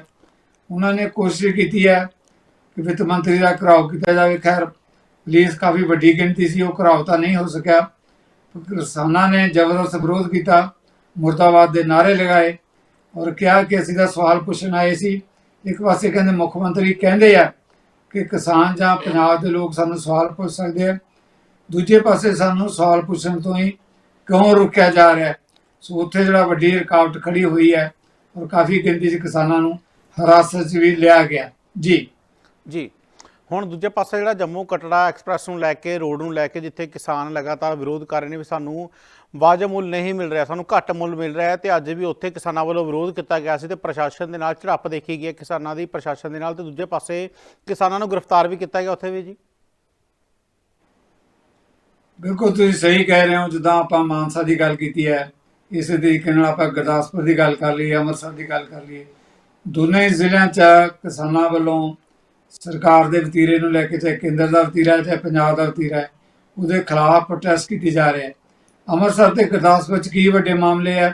ਉਹਨਾਂ ਨੇ ਕੋਸ਼ਿਸ਼ ਕੀਤੀ ਹੈ ਕਿ ਵਿੱਤ ਮੰਤਰੀ ਦਾ ਘਰਾਓ ਕੀਤਾ ਜਾਵੇ। ਖੈਰ, ਪੁਲਿਸ ਕਾਫੀ ਵੱਡੀ ਗਿਣਤੀ ਸੀ, ਉਹ ਘਰਾਓ ਤਾਂ ਨਹੀਂ ਹੋ ਸਕਿਆ। ਕਿਸਾਨਾਂ ਨੇ ਜ਼ਬਰਦਸਤ ਵਿਰੋਧ ਕੀਤਾ, ਮੁਰਦਾਬਾਦ ਦੇ ਨਾਰੇ ਲਗਾਏ ਔਰ ਕਿਹਾ ਕਿ ਅਸੀਂ ਤਾਂ ਸਵਾਲ ਪੁੱਛਣ ਆਏ ਸੀ। ਇੱਕ ਪਾਸੇ ਕਹਿੰਦੇ ਮੁੱਖ ਮੰਤਰੀ ਕਹਿੰਦੇ ਆ ਕਿ ਕਿਸਾਨ ਜਾਂ ਪੰਜਾਬ ਦੇ ਲੋਕ ਸਾਨੂੰ ਸਵਾਲ ਪੁੱਛ ਸਕਦੇ ਆ। ਦੂਜੇ ਪਾਸੇ ਸਾਨੂੰ ਸਵਾਲ ਪੁੱਛਣ ਤੋਂ ਹੀ ਕਿਉਂ ਰੁਕਿਆ ਜਾ ਰਿਹਾ ਸੋ ਉੱਥੇ ਜਿਹੜਾ ਵੱਡੀ ਰੁਕਾਵਟ ਖੜੀ ਹੋਈ ਹੈ ਔਰ ਕਾਫੀ ਗਿਣਤੀ 'ਚ ਕਿਸਾਨਾਂ ਨੂੰ ਹਿਰਾਸਤ 'ਚ ਵੀ ਲਿਆ ਗਿਆ। ਜੀ। ਜੀ। ਹੁਣ ਦੂਜੇ ਪਾਸੇ ਜਿਹੜਾ ਜੰਮੂ ਕਟੜਾ ਐਕਸਪ੍ਰੈਸ ਨੂੰ ਲੈ ਕੇ, ਰੋਡ ਨੂੰ ਲੈ ਕੇ ਜਿੱਥੇ ਕਿਸਾਨ ਲਗਾਤਾਰ ਵਿਰੋਧ ਕਰ ਰਹੇ ਨੇ ਵੀ ਸਾਨੂੰ ਵਾਜਬ ਮੁੱਲ ਨਹੀਂ ਮਿਲ ਰਿਹਾ, ਸਾਨੂੰ ਘੱਟ ਮੁੱਲ ਮਿਲ ਰਿਹਾ ਹੈ ਤੇ ਅੱਜ ਵੀ ਉੱਥੇ ਕਿਸਾਨਾਂ ਵੱਲੋਂ ਵਿਰੋਧ ਕੀਤਾ ਗਿਆ ਸੀ ਤੇ ਪ੍ਰਸ਼ਾਸਨ ਦੇ ਨਾਲ ਝੜਪ ਦੇਖੀ ਗਈ ਕਿਸਾਨਾਂ ਦੀ, ਪ੍ਰਸ਼ਾਸਨ ਦੇ ਨਾਲ ਤੇ ਦੂਜੇ ਪਾਸੇ ਕਿਸਾਨਾਂ ਨੂੰ ਗ੍ਰਿਫਤਾਰ ਵੀ ਕੀਤਾ ਗਿਆ ਉੱਥੇ ਵੀ ਜੀ। ਬਿਲਕੁਲ ਤੁਸੀਂ ਸਹੀ ਕਹਿ ਰਹੇ ਹੋ, ਜਿੱਦਾਂ ਆਪਾਂ ਮਾਨਸਾ ਦੀ ਗੱਲ ਕੀਤੀ ਹੈ, ਇਸੇ ਤਰੀਕੇ ਨਾਲ ਆਪਾਂ ਗੁਰਦਾਸਪੁਰ ਦੀ ਗੱਲ ਕਰ ਲਈ ਅੰਮ੍ਰਿਤਸਰ ਦੀ ਗੱਲ ਕਰ ਲਈਏ। ਦੋਨੇ ਜ਼ਿਲ੍ਹਿਆਂ 'ਚ ਕਿਸਾਨਾਂ ਵੱਲੋਂ ਸਰਕਾਰ ਦੇ ਵਤੀਰੇ ਨੂੰ ਲੈ ਕੇ, ਚਾਹੇ ਕੇਂਦਰ ਦਾ ਵਤੀਰਾ ਹੈ, ਚਾਹੇ ਪੰਜਾਬ ਦਾ ਵਤੀਰਾ ਹੈ, ਉਹਦੇ ਖਿਲਾਫ ਪ੍ਰੋਟੈਸਟ ਕੀਤੀ ਜਾ ਰਿਹਾ ਹੈ। ਅੰਮ੍ਰਿਤਸਰ ਤੇ ਗੁਰਦਾਸਪੁਰ 'ਚ ਕੀ ਵੱਡੇ ਮਾਮਲੇ ਆ?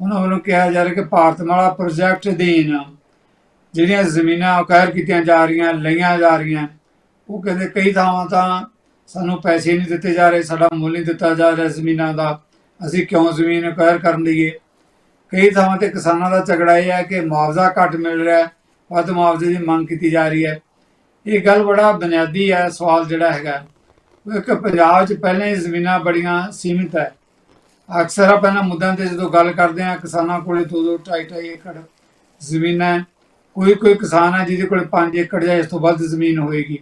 ਉਹਨਾਂ ਵੱਲੋਂ ਕਿਹਾ ਜਾ ਰਿਹਾ ਕਿ ਭਾਰਤਮਾਲਾ ਪ੍ਰੋਜੈਕਟ ਅਧੀਨ ਜਿਹੜੀਆਂ ਜ਼ਮੀਨਾਂ ਅਕਵਾਇਰ ਕੀਤੀਆਂ ਜਾ ਰਹੀਆਂ, ਲਈਆਂ ਜਾ ਰਹੀਆਂ, ਉਹ ਕਹਿੰਦੇ ਕਈ ਥਾਵਾਂ ਤਾਂ ਸਾਨੂੰ ਪੈਸੇ ਨਹੀਂ ਦਿੱਤੇ ਜਾ ਰਹੇ, ਸਾਡਾ ਮੁੱਲ ਨਹੀਂ ਦਿੱਤਾ ਜਾ ਰਿਹਾ ਜ਼ਮੀਨਾਂ ਦਾ। ਅਸੀਂ ਕਿਉਂ ਜ਼ਮੀਨ ਅਕਵਾਇਰ ਕਰਨ ਲਈਏ ਕਈ ਥਾਵਾਂ ਤੇ ਕਿਸਾਨਾਂ ਦਾ ਝਗੜਾ ਇਹ ਹੈ ਕਿ ਮੁਆਵਜ਼ਾ ਘੱਟ ਮਿਲ ਰਿਹਾ ਹੈ ਵੱਧ ਮੁਆਵਜ਼ੇ ਦੀ ਮੰਗ ਕੀਤੀ ਜਾ ਰਹੀ ਹੈ। ਇਹ ਗੱਲ ਬੜਾ ਬੁਨਿਆਦੀ ਹੈ, ਸਵਾਲ ਜਿਹੜਾ ਹੈਗਾ। ਉਹ ਪੰਜਾਬ 'ਚ ਪਹਿਲਾਂ ਹੀ ਜ਼ਮੀਨਾਂ ਬੜੀਆਂ ਸੀਮਿਤ ਹੈ। ਅਕਸਰ ਆਪਾਂ ਇਹਨਾਂ ਮੁੱਦਿਆਂ ਤੇ ਜਦੋਂ ਗੱਲ ਕਰਦੇ ਹਾਂ, ਕਿਸਾਨਾਂ ਕੋਲੇ ਦੋ ਦੋ, ਢਾਈ ਢਾਈ ਏਕੜ ਜ਼ਮੀਨਾਂ ਹੈ। ਕੋਈ ਕੋਈ ਕਿਸਾਨ ਹੈ ਜਿਹਦੇ ਕੋਲ 5 ਏਕੜ ਜਾਂ ਇਸ ਤੋਂ ਵੱਧ ਜ਼ਮੀਨ ਹੋਏਗੀ।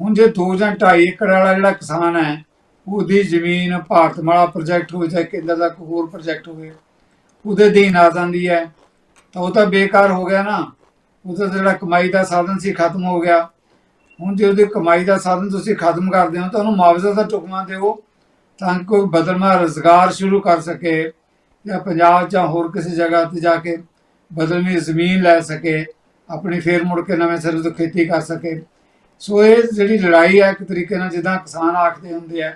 ਹੁਣ ਜੇ 2 ਜਾਂ 2.5 ਏਕੜ ਵਾਲਾ ਜਿਹੜਾ ਕਿਸਾਨ ਹੈ, ਉਹਦੀ ਜ਼ਮੀਨ ਭਾਰਤਮਾਲਾ ਪ੍ਰੋਜੈਕਟ ਹੋਵੇ ਜਾਂ ਕੇਂਦਰ ਦਾ ਕੋਈ ਹੋਰ ਪ੍ਰੋਜੈਕਟ ਹੋਵੇ, ਉਹਦੇ ਅਧੀਨ ਆ ਜਾਂਦੀ ਹੈ। ਤਾਂ ਉਹ ਤਾਂ ਬੇਕਾਰ ਹੋ ਗਿਆ ਨਾ। ਉਹ ਤਾਂ ਜਿਹੜਾ ਕਮਾਈ ਦਾ ਸਾਧਨ ਸੀ, ਖਤਮ ਹੋ ਗਿਆ। ਹੁਣ ਜੇ ਉਹਦੀ ਕਮਾਈ ਦਾ ਸਾਧਨ ਤੁਸੀਂ ਖਤਮ ਕਰਦੇ ਹੋ ਤਾਂ ਉਹਨੂੰ ਮੁਆਵਜ਼ਾ ਦਾ ਟੁਕਮਾ ਦਿਓ, ਤਾਂ ਕਿ ਕੋਈ ਬਦਲਮਾ ਰੁਜ਼ਗਾਰ ਸ਼ੁਰੂ ਕਰ ਸਕੇ, ਜਾਂ ਪੰਜਾਬ ਜਾਂ ਹੋਰ ਕਿਸੇ ਜਗ੍ਹਾ ਤੇ ਜਾ ਕੇ ਬਦਲਵੀਂ ਜ਼ਮੀਨ ਲੈ ਸਕੇ, ਆਪਣੀ ਫੇਰ ਮੁੜ ਕੇ ਨਵੇਂ ਸਿਰੇ ਤੋਂ ਖੇਤੀ ਕਰ ਸਕੇ। ਸੋ ਇਹ ਜਿਹੜੀ ਲੜਾਈ ਹੈ, ਇੱਕ ਤਰੀਕੇ ਨਾਲ ਜਿੱਦਾਂ ਕਿਸਾਨ ਆਖਦੇ ਹੁੰਦੇ ਆ,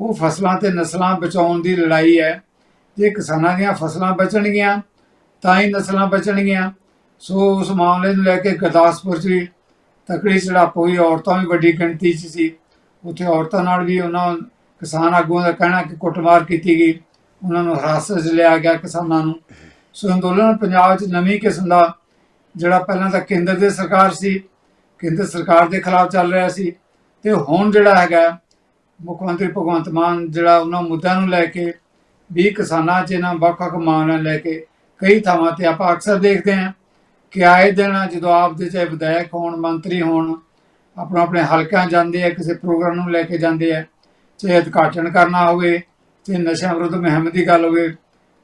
ਉਹ ਫਸਲਾਂ ਤੇ ਨਸਲਾਂ ਬਚਾਉਣ ਦੀ ਲੜਾਈ ਹੈ। ਜੇ ਕਿਸਾਨਾਂ ਦੀਆਂ ਫਸਲਾਂ ਬਚਣਗੀਆਂ, ਤਾਂ ਹੀ ਨਸਲਾਂ ਬਚਣਗੀਆਂ। ਸੋ ਉਸ ਮਾਮਲੇ ਨੂੰ ਲੈ ਕੇ ਗੁਰਦਾਸਪੁਰ 'ਚ ਵੀ ਤਕੜੀ ਝੜਪ ਹੋਈ, ਔਰਤਾਂ ਵੀ ਵੱਡੀ ਗਿਣਤੀ 'ਚ ਸੀ। ਉੱਥੇ ਔਰਤਾਂ ਨਾਲ ਵੀ ਉਹਨਾਂ ਕਿਸਾਨ ਆਗੂਆਂ ਦਾ ਕਹਿਣਾ ਕਿ ਕੁੱਟਮਾਰ ਕੀਤੀ ਗਈ। ਉਹਨਾਂ ਨੂੰ ਹਰਾਸਤ 'ਚ ਲਿਆ ਗਿਆ ਕਿਸਾਨਾਂ ਨੂੰ। ਸੋ ਅੰਦੋਲਨ ਪੰਜਾਬ 'ਚ ਨਵੀਂ ਕਿਸਮ ਦਾ, ਜਿਹੜਾ ਪਹਿਲਾਂ ਤਾਂ ਕੇਂਦਰ ਦੀ ਸਰਕਾਰ ਸੀ, ਕੇਂਦਰ ਸਰਕਾਰ ਦੇ ਖਿਲਾਫ ਚੱਲ ਰਿਹਾ ਸੀ। ਤੇ ਹੁਣ ਜਿਹੜਾ ਹੈਗਾ, ਮੁੱਖ ਮੰਤਰੀ ਭਗਵੰਤ ਮਾਨ ਜਿਹੜਾ ਉਹਨਾਂ ਮੁੱਦਿਆਂ ਨੂੰ ਲੈ ਕੇ, ਵੀ ਕਿਸਾਨਾਂ 'ਚ ਇਹਨਾਂ ਵੱਖ-ਵੱਖ ਮਾਮਲਿਆਂ ਨੂੰ ਲੈ ਕੇ ਕਈ ਥਾਵਾਂ ਤੇ ਆਪਾਂ ਅਕਸਰ ਦੇਖਦੇ ਹਾਂ। ਕਿ ਆਏ ਦਿਨ ਜਦੋਂ ਆਪਦੇ ਚਾਹੇ ਵਿਧਾਇਕ ਹੋਣ, ਮੰਤਰੀ ਹੋਣ, ਆਪਣਾ ਆਪਣੇ ਹਲਕਿਆਂ ਜਾਂਦੇ ਆ, ਕਿਸੇ ਪ੍ਰੋਗਰਾਮ ਨੂੰ ਲੈ ਕੇ ਜਾਂਦੇ ਆ, ਚਾਹੇ ਉਦਘਾਟਨ ਕਰਨਾ ਹੋਵੇ ਤੇ ਨਸ਼ਾ ਵਿਰੁੱਧ ਮੁਹਿੰਮ ਦੀ ਗੱਲ ਹੋਵੇ,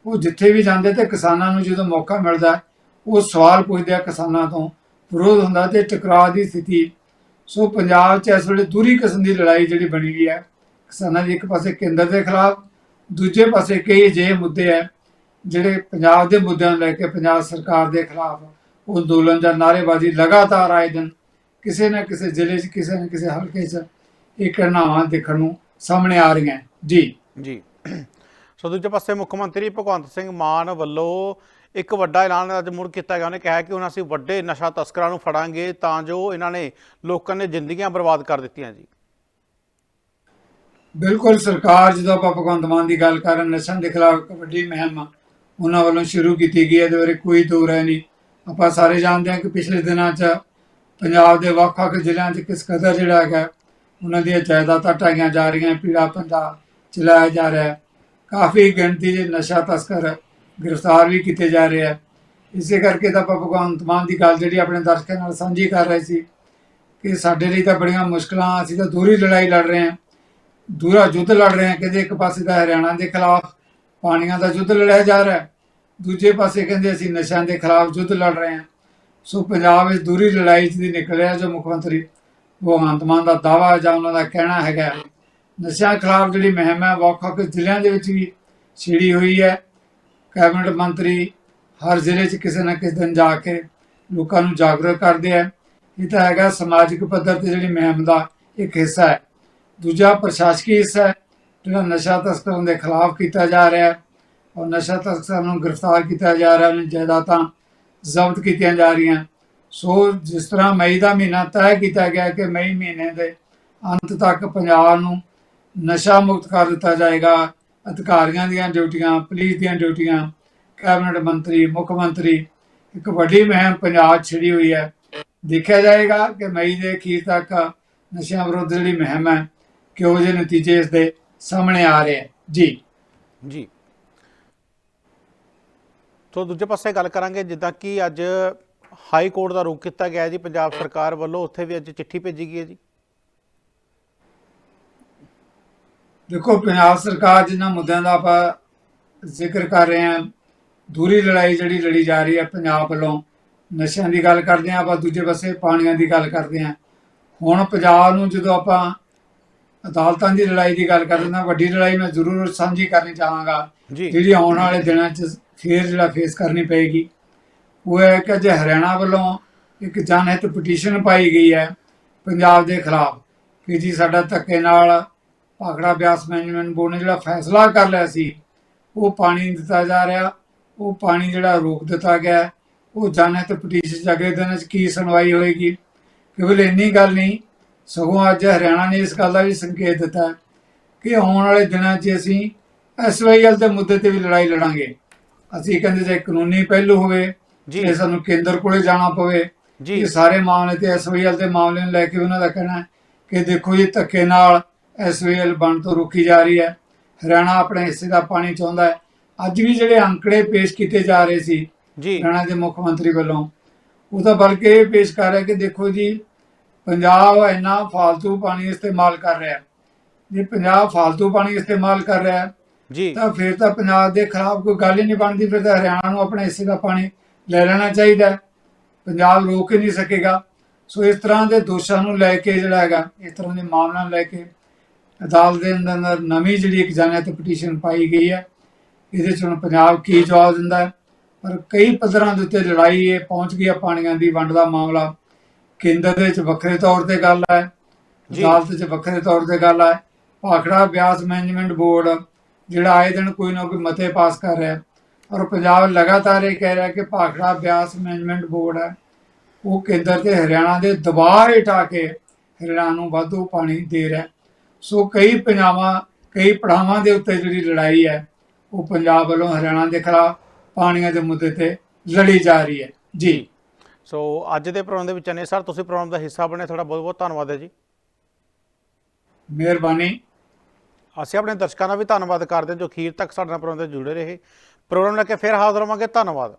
ਉਹ ਜਿੱਥੇ ਵੀ ਜਾਂਦੇ ਤੇ ਕਿਸਾਨਾਂ ਨੂੰ ਜਦੋਂ ਮੌਕਾ ਮਿਲਦਾ, ਉਹ ਸਵਾਲ ਪੁੱਛਦੇ ਆ ਕਿਸਾਨਾਂ ਤੋਂ, ਵਿਰੋਧ ਹੁੰਦਾ ਤੇ ਟਕਰਾਅ ਦੀ ਸਥਿਤੀ। ਸੋ ਪੰਜਾਬ 'ਚ ਇਸ ਵੇਲੇ ਦੂਰੀ ਕਿਸਮ ਦੀ ਲੜਾਈ ਜਿਹੜੀ ਬਣੀ ਹੋਈ ਹੈ, ਕਿਸਾਨਾਂ ਦੀ ਇੱਕ ਪਾਸੇ ਕੇਂਦਰ ਦੇ ਖਿਲਾਫ, ਦੂਜੇ ਪਾਸੇ ਕਈ ਅਜਿਹੇ ਮੁੱਦੇ ਹੈ ਜਿਹੜੇ ਪੰਜਾਬ ਦੇ ਮੁੱਦਿਆਂ ਨੂੰ ਲੈ ਕੇ ਪੰਜਾਬ ਸਰਕਾਰ ਦੇ ਖਿਲਾਫ ਅੰਦੋਲਨ ਜਾਂ ਨਾਅਰੇਬਾਜ਼ੀ ਲਗਾਤਾਰ ਆਏ ਦਿਨ ਕਿਸੇ ਨਾ ਕਿਸੇ ਜ਼ਿਲ੍ਹੇ 'ਚ ਕਿਸੇ ਨਾ ਕਿਸੇ ਹਲਕੇ 'ਚ ਇਹ ਘਟਨਾਵਾਂ ਦੇਖਣ ਨੂੰ ਸਾਹਮਣੇ ਆ ਰਹੀਆਂ। ਜੀ। ਜੀ। ਸੋ ਦੂਜੇ ਪਾਸੇ ਮੁੱਖ ਮੰਤਰੀ ਭਗਵੰਤ ਸਿੰਘ ਮਾਨ ਵੱਲੋਂ ਇੱਕ ਵੱਡਾ ਐਲਾਨ ਅੱਜ ਮੁੜ ਕੀਤਾ ਗਿਆ। ਉਹਨੇ ਕਿਹਾ ਕਿ ਹੁਣ ਅਸੀਂ ਵੱਡੇ ਨਸ਼ਾ ਤਸਕਰਾਂ ਨੂੰ ਫੜਾਂਗੇ ਤਾਂ ਜੋ ਇਹਨਾਂ ਨੇ ਲੋਕਾਂ ਨੇ ਜ਼ਿੰਦਗੀਆਂ ਬਰਬਾਦ ਕਰ ਦਿੱਤੀਆਂ ਜੀ। ਬਿਲਕੁਲ ਸਰਕਾਰ ਜਦੋਂ ਆਪਾਂ ਭਗਵੰਤ ਮਾਨ ਦੀ ਗੱਲ ਕਰ ਰਹੇ ਨਸ਼ਿਆਂ ਦੇ ਖਿਲਾਫ ਵੱਡੀ ਮੁਹਿੰਮ ਉਹਨਾਂ ਵੱਲੋਂ ਸ਼ੁਰੂ ਕੀਤੀ ਗਈ ਹੈ। ਇਹਦੇ ਬਾਰੇ ਕੋਈ ਦੋ ਰਾਏ ਨਹੀਂ। ਆਪਾਂ ਸਾਰੇ ਜਾਣਦੇ ਹਾਂ ਕਿ ਪਿਛਲੇ ਦਿਨਾਂ 'ਚ ਪੰਜਾਬ ਦੇ ਵੱਖ-ਵੱਖ ਜ਼ਿਲ੍ਹਿਆਂ 'ਚ ਕਿਸ ਕਦਰ ਜਿਹੜਾ ਹੈਗਾ, ਉਹਨਾਂ ਦੀਆਂ ਜਾਇਦਾਦਾਂ ਢਾਈਆਂ ਜਾ ਰਹੀਆਂ ਪੀੜਾ ਪੰਦਾ ਚਲਾਇਆ ਜਾ ਰਿਹਾ ਹੈ। ਕਾਫੀ ਗਿਣਤੀ ਦੇ ਨਸ਼ਾ ਤਸਕਰ ਗ੍ਰਿਫਤਾਰ ਵੀ ਕੀਤੇ ਜਾ ਰਹੇ ਆ ਇਸੇ ਕਰਕੇ ਤਾਂ ਆਪਾਂ ਭਗਵੰਤ ਮਾਨ ਦੀ ਗੱਲ ਜਿਹੜੀ ਆਪਣੇ ਦਰਸ਼ਕਾਂ ਨਾਲ ਸਾਂਝੀ ਕਰ ਰਹੇ ਸੀ ਕਿ ਸਾਡੇ ਲਈ ਤਾਂ ਬੜੀਆਂ ਮੁਸ਼ਕਲਾਂ, ਅਸੀਂ ਤਾਂ ਦੂਰੀ ਲੜਾਈ ਲੜ ਰਹੇ ਹਾਂ। ਦੂਰਾ ਯੁੱਧ ਲੜ ਰਹੇ ਹਾਂ ਕਹਿੰਦੇ ਇੱਕ ਪਾਸੇ ਤਾਂ ਹਰਿਆਣਾ ਦੇ ਖਿਲਾਫ ਪਾਣੀਆਂ ਦਾ ਯੁੱਧ ਲੜਿਆ ਜਾ ਰਿਹਾ ਹੈ। ਦੂਜੇ ਪਾਸੇ ਕਹਿੰਦੇ ਅਸੀਂ ਨਸ਼ਿਆਂ ਦੇ ਖਿਲਾਫ ਯੁੱਧ ਲੜ ਰਹੇ ਹਾਂ। ਸੋ ਪੰਜਾਬ ਵਿੱਚ ਦੂਰੀ ਲੜਾਈ 'ਚ ਦੀ ਨਿਕਲ ਰਿਹਾ ਜੋ ਮੁੱਖ ਮੰਤਰੀ ਭਗਵੰਤ ਮਾਨ ਦਾ ਦਾਵਾ ਜਾਂ ਉਹਨਾਂ ਦਾ ਕਹਿਣਾ ਹੈਗਾ ਨਸ਼ਿਆਂ ਖਿਲਾਫ ਜਿਹੜੀ ਮੁਹਿੰਮ ਹੈ ਵੱਖ-ਵੱਖ ਜ਼ਿਲ੍ਹਿਆਂ ਦੇ ਵਿੱਚ ਵੀ ਛਿੜੀ ਹੋਈ ਹੈ। ਕੈਬਨਿਟ ਮੰਤਰੀ ਹਰ ਜ਼ਿਲ੍ਹੇ 'ਚ ਕਿਸੇ ਨਾ ਕਿਸੇ ਦਿਨ ਜਾ ਕੇ ਲੋਕਾਂ ਨੂੰ ਜਾਗਰੂਕ ਕਰਦੇ ਆ। ਇਹ ਤਾਂ ਹੈਗਾ ਸਮਾਜਿਕ ਪੱਧਰ ਤੇ ਜਿਹੜੀ ਮੁਹਿੰਮ ਦਾ ਇੱਕ ਹਿੱਸਾ ਹੈ। ਦੂਜਾ ਪ੍ਰਸ਼ਾਸਕੀ ਹਿੱਸਾ ਹੈ, ਜਿਹੜਾ ਨਸ਼ਾ ਤਸਕਰਾਂ ਦੇ ਖਿਲਾਫ ਕੀਤਾ ਜਾ ਰਿਹਾ ਹੈ। ਔਰ ਨਸ਼ਾ ਤਸਕਰਾਂ ਨੂੰ ਗ੍ਰਿਫਤਾਰ ਕੀਤਾ ਜਾ ਰਿਹਾ, ਉਹਨਾਂ ਜਾਇਦਾਦਾਂ ਜ਼ਬਤ ਕੀਤੀਆਂ ਜਾ ਰਹੀਆਂ। ਸੋ ਜਿਸ ਤਰ੍ਹਾਂ ਮਈ ਦਾ ਮਹੀਨਾ ਤੈਅ ਕੀਤਾ ਗਿਆ ਕਿ ਮਈ ਮਹੀਨੇ ਦੇ ਅੰਤ ਤੱਕ ਪੰਜਾਬ ਨੂੰ ਨਸ਼ਾ ਮੁਕਤ ਕਰ ਦਿੱਤਾ ਜਾਏਗਾ, ਅਧਿਕਾਰੀਆਂ ਦੀਆਂ ਡਿਊਟੀਆਂ, ਪੁਲਿਸ ਦੀਆਂ ਡਿਊਟੀਆਂ, ਕੈਬਨਿਟ ਮੰਤਰੀ, ਮੁੱਖ ਮੰਤਰੀ, ਇੱਕ ਵੱਡੀ ਮੁਹਿੰਮ ਪੰਜਾਬ ਛਿੜੀ ਹੋਈ ਹੈ। ਦੇਖਿਆ ਜਾਏਗਾ ਕਿ ਮਈ ਦੇ ਅਖੀਰ ਤੱਕ ਨਸ਼ਿਆਂ ਵਿਰੁੱਧ ਜਿਹੜੀ ਮੁਹਿੰਮ ਹੈ, ਕਿਹੋ ਜਿਹੇ ਨਤੀਜੇ ਇਸ ਦੇ ਸਾਹਮਣੇ ਆ ਰਹੇ ਹੈ। ਜੀ। ਜੀ। ਸੋ ਦੂਜੇ ਪਾਸੇ ਗੱਲ ਕਰਾਂਗੇ ਜਿੱਦਾਂ ਕਿ ਅੱਜ ਹਾਈ ਕੋਰਟ ਦਾ ਰੁਖ ਕੀਤਾ ਗਿਆ ਜੀ ਪੰਜਾਬ ਸਰਕਾਰ ਵੱਲੋਂ ਉੱਥੇ ਵੀ ਅੱਜ ਚਿੱਠੀ ਭੇਜੀ ਗਈ ਹੈ ਜੀ। ਦੇਖੋ ਪੰਜਾਬ ਸਰਕਾਰ ਜਿਨ੍ਹਾਂ ਮੁੱਦਿਆਂ ਦਾ ਆਪਾਂ ਜ਼ਿਕਰ ਕਰ ਰਹੇ ਹਾਂ ਦੂਰੀ ਲੜਾਈ ਜਿਹੜੀ ਲੜੀ ਜਾ ਰਹੀ ਹੈ ਪੰਜਾਬ ਵੱਲੋਂ ਨਸ਼ਿਆਂ ਦੀ ਗੱਲ ਕਰਦੇ ਹਾਂ ਆਪਾਂ ਦੂਜੇ ਪਾਸੇ ਪਾਣੀਆਂ ਦੀ ਗੱਲ ਕਰਦੇ ਹਾਂ। ਹੁਣ ਪੰਜਾਬ ਨੂੰ ਜਦੋਂ ਆਪਾਂ ਅਦਾਲਤਾਂ ਦੀ ਲੜਾਈ ਦੀ ਗੱਲ ਕਰਦੇ ਹਾਂ ਵੱਡੀ ਲੜਾਈ ਮੈਂ ਜ਼ਰੂਰ ਸਾਂਝੀ ਕਰਨੀ ਚਾਹਾਂਗਾ ਜਿਹੜੀ ਆਉਣ ਵਾਲੇ ਦਿਨਾਂ 'ਚ ਫੇਰ ਜਿਹੜਾ ਫੇਸ ਕਰਨੀ ਪਏਗੀ। ਉਹ ਹੈ ਕਿ ਜੇ ਹਰਿਆਣਾ ਵੱਲੋਂ ਇੱਕ ਜਨਹਿਤ ਪਟੀਸ਼ਨ ਪਾਈ ਗਈ ਹੈ ਪੰਜਾਬ ਦੇ ਖਿਲਾਫ ਕਿ ਜੀ ਸਾਡਾ ਧੱਕੇ ਨਾਲ ਭਾਖੜਾ ਬਿਆਸ ਮੈਨੇਜਮੈਂਟ ਬੋਰਡ ਨੇ ਜਿਹੜਾ ਫੈਸਲਾ ਕਰ ਲਿਆ ਸੀ, ਉਹ ਪਾਣੀ ਦਿੱਤਾ ਜਾ ਰਿਹਾ, ਉਹ ਪਾਣੀ ਜਿਹੜਾ ਰੋਕ ਦਿੱਤਾ ਗਿਆ, ਉਹ ਜਨਹਿਤ ਪਟੀਸ਼ਨ 'ਚ ਅਗਲੇ ਦਿਨ 'ਚ ਕੀ ਸੁਣਵਾਈ ਹੋਏਗੀ? ਕੇਵਲ ਇੰਨੀ ਗੱਲ ਨਹੀਂ, ਸਗੋਂ ਅੱਜ ਹਰਿਆਣਾ ਨੇ ਇਸ ਗੱਲ ਦਾ ਵੀ ਸੰਕੇਤ ਦਿੱਤਾ ਕਿ ਆਉਣ ਵਾਲੇ ਦਿਨਾਂ 'ਚ ਅਸੀਂ ਐਸਵਾਈਐਲ ਦੇ ਮੁੱਦੇ ਤੇ ਵੀ ਲੜਾਈ ਲੜਾਂਗੇ। ਅਸੀਂ ਕਹਿੰਦੇ ਜੇ ਕਾਨੂੰਨੀ ਪਹਿਲੂ ਹੋਵੇ ਜੀ। ਸਾਨੂੰ ਕੇਂਦਰ ਕੋਲੇ ਜਾਣਾ ਪਵੇ ਜੀ। ਇਹ ਸਾਰੇ ਮਾਮਲੇ ਤੇ ਐਸਵੀਐਲ ਦੇ ਮਾਮਲੇ ਨੂੰ ਲੈ ਕੇ ਉਹਨਾਂ ਦਾ ਕਹਿਣਾ ਹੈ ਕਿ ਦੇਖੋ ਇਹ ਧੱਕੇ ਨਾਲ ਐਸਵੀਐਲ ਬਣ ਤੋਂ ਰੋਕੀ ਜਾ ਰਹੀ ਹੈ ਹਰਿਆਣਾ ਆਪਣੇ ਹਿੱਸੇ ਦਾ ਪਾਣੀ ਚਾਹੁੰਦਾ ਹੈ। ਅੱਜ ਵੀ ਜਿਹੜੇ ਅੰਕੜੇ ਪੇਸ਼ ਕੀਤੇ ਜਾ ਰਹੇ ਸੀ ਜੀ। ਹਰਿਆਣਾ ਦੇ ਮੁੱਖ ਮੰਤਰੀ ਵੱਲੋਂ ਉਹ ਤਾਂ ਬਲਕਿ ਇਹ ਪੇਸ਼ ਕਰ ਰਿਹਾ ਕਿ ਦੇਖੋ ਜੀ ਪੰਜਾਬ ਇੰਨਾ ਫਾਲਤੂ ਪਾਣੀ ਇਸਤੇਮਾਲ ਕਰ ਰਿਹਾ ਜੇ ਪੰਜਾਬ ਫਾਲਤੂ ਪਾਣੀ ਇਸਤੇਮਾਲ ਕਰ ਰਿਹਾ ਜੀ। ਤਾਂ ਫਿਰ ਤਾਂ ਪੰਜਾਬ ਦੇ ਖਿਲਾਫ ਕੋਈ ਗੱਲ ਹੀ ਨਹੀਂ ਬਣਦੀ ਫਿਰ ਤਾਂ ਹਰਿਆਣਾ ਨੂੰ ਆਪਣੇ ਹਿੱਸੇ ਦਾ ਪਾਣੀ ਲੈ ਲੈਣਾ ਚਾਹੀਦਾ। ਪੰਜਾਬ ਰੋਕ ਹੀ ਨਹੀਂ ਸਕੇਗਾ। ਸੋ ਇਸ ਤਰ੍ਹਾਂ ਦੇ ਦੋਸ਼ਾਂ ਨੂੰ ਲੈ ਕੇ ਜਿਹੜਾ ਹੈਗਾ ਇਸ ਤਰ੍ਹਾਂ ਦੇ ਮਾਮਲਿਆਂ ਨੂੰ ਲੈ ਕੇ ਅਦਾਲਤ ਦੇ ਅੰਦਰ ਨਵੀਂ ਜਿਹੜੀ ਇੱਕ ਜਨਹਿਤ ਪਟੀਸ਼ਨ ਪਾਈ ਗਈ ਹੈ। ਇਹਦੇ ਚ ਹੁਣ ਪੰਜਾਬ ਕੀ ਜਵਾਬ ਦਿੰਦਾ ਹੈ? ਪਰ ਕਈ ਪੱਧਰਾਂ ਦੇ ਉੱਤੇ ਲੜਾਈ ਇਹ ਪਹੁੰਚ ਗਈ ਪਾਣੀਆਂ ਦੀ ਵੰਡ ਦਾ ਮਾਮਲਾ। ਕੇਂਦਰ ਦੇ ਵਿੱਚ ਵੱਖਰੇ ਤੌਰ ਤੇ ਗੱਲ ਹੈ। ਅਦਾਲਤ 'ਚ ਵੱਖਰੇ ਤੌਰ ਤੇ ਗੱਲ ਹੈ। ਭਾਖੜਾ ਬਿਆਸ ਮੈਨੇਜਮੈਂਟ ਬੋਰਡ ਜਿਹੜਾ ਆਏ ਦਿਨ ਕੋਈ ਨਾ ਕੋਈ ਮਤੇ ਪਾਸ ਕਰ ਰਿਹਾ ਔਰ ਪੰਜਾਬ ਲਗਾਤਾਰ ਇਹ ਕਹਿ ਰਿਹਾ ਕਿ ਭਾਖੜਾ ਬਿਆਸ ਮੈਨੇਜਮੈਂਟ ਬੋਰਡ ਹੈ। ਉਹ ਕੇਂਦਰ ਤੇ ਹਰਿਆਣਾ ਦੇ ਦਬਾਅ ਹੇਠ ਆ ਕੇ ਹਰਿਆਣਾ ਨੂੰ ਵਾਧੂ ਪਾਣੀ ਦੇ ਰਿਹਾ। ਸੋ ਕਈ ਪੰਜਾਬਾਂ ਕਈ ਪੜਾਵਾਂ ਦੇ ਉੱਤੇ ਜਿਹੜੀ ਲੜਾਈ ਹੈ ਉਹ ਪੰਜਾਬ ਵੱਲੋਂ ਹਰਿਆਣਾ ਦੇ ਖਿਲਾਫ ਪਾਣੀਆਂ ਦੇ ਮੁੱਦੇ ਤੇ ਲੜੀ ਜਾ ਰਹੀ ਹੈ। ਜੀ। ਸੋ ਅੱਜ ਦੇ ਪ੍ਰੋਗਰਾਮ ਦੇ ਵਿੱਚ ਨੇ ਸਰ ਤੁਸੀਂ ਪ੍ਰੋਗਰਾਮ ਦਾ ਹਿੱਸਾ ਬਣੇ ਤੁਹਾਡਾ ਬਹੁਤ ਬਹੁਤ ਧੰਨਵਾਦ ਹੈ ਜੀ। ਮਿਹਰਬਾਨੀ। ਅਸੀਂ ਆਪਣੇ ਦਰਸ਼ਕਾਂ ਦਾ ਵੀ ਧੰਨਵਾਦ ਕਰਦੇ ਜੋ ਅਖੀਰ ਤੱਕ ਸਾਡੇ ਨਾਲ ਪ੍ਰੋਗਰਾਮ ਤੇ ਜੁੜੇ ਰਹੇ। ਪ੍ਰੋਗਰਾਮ ਲੈ ਕੇ ਫਿਰ ਹਾਜ਼ਰ ਹੋਵਾਂਗੇ। ਧੰਨਵਾਦ।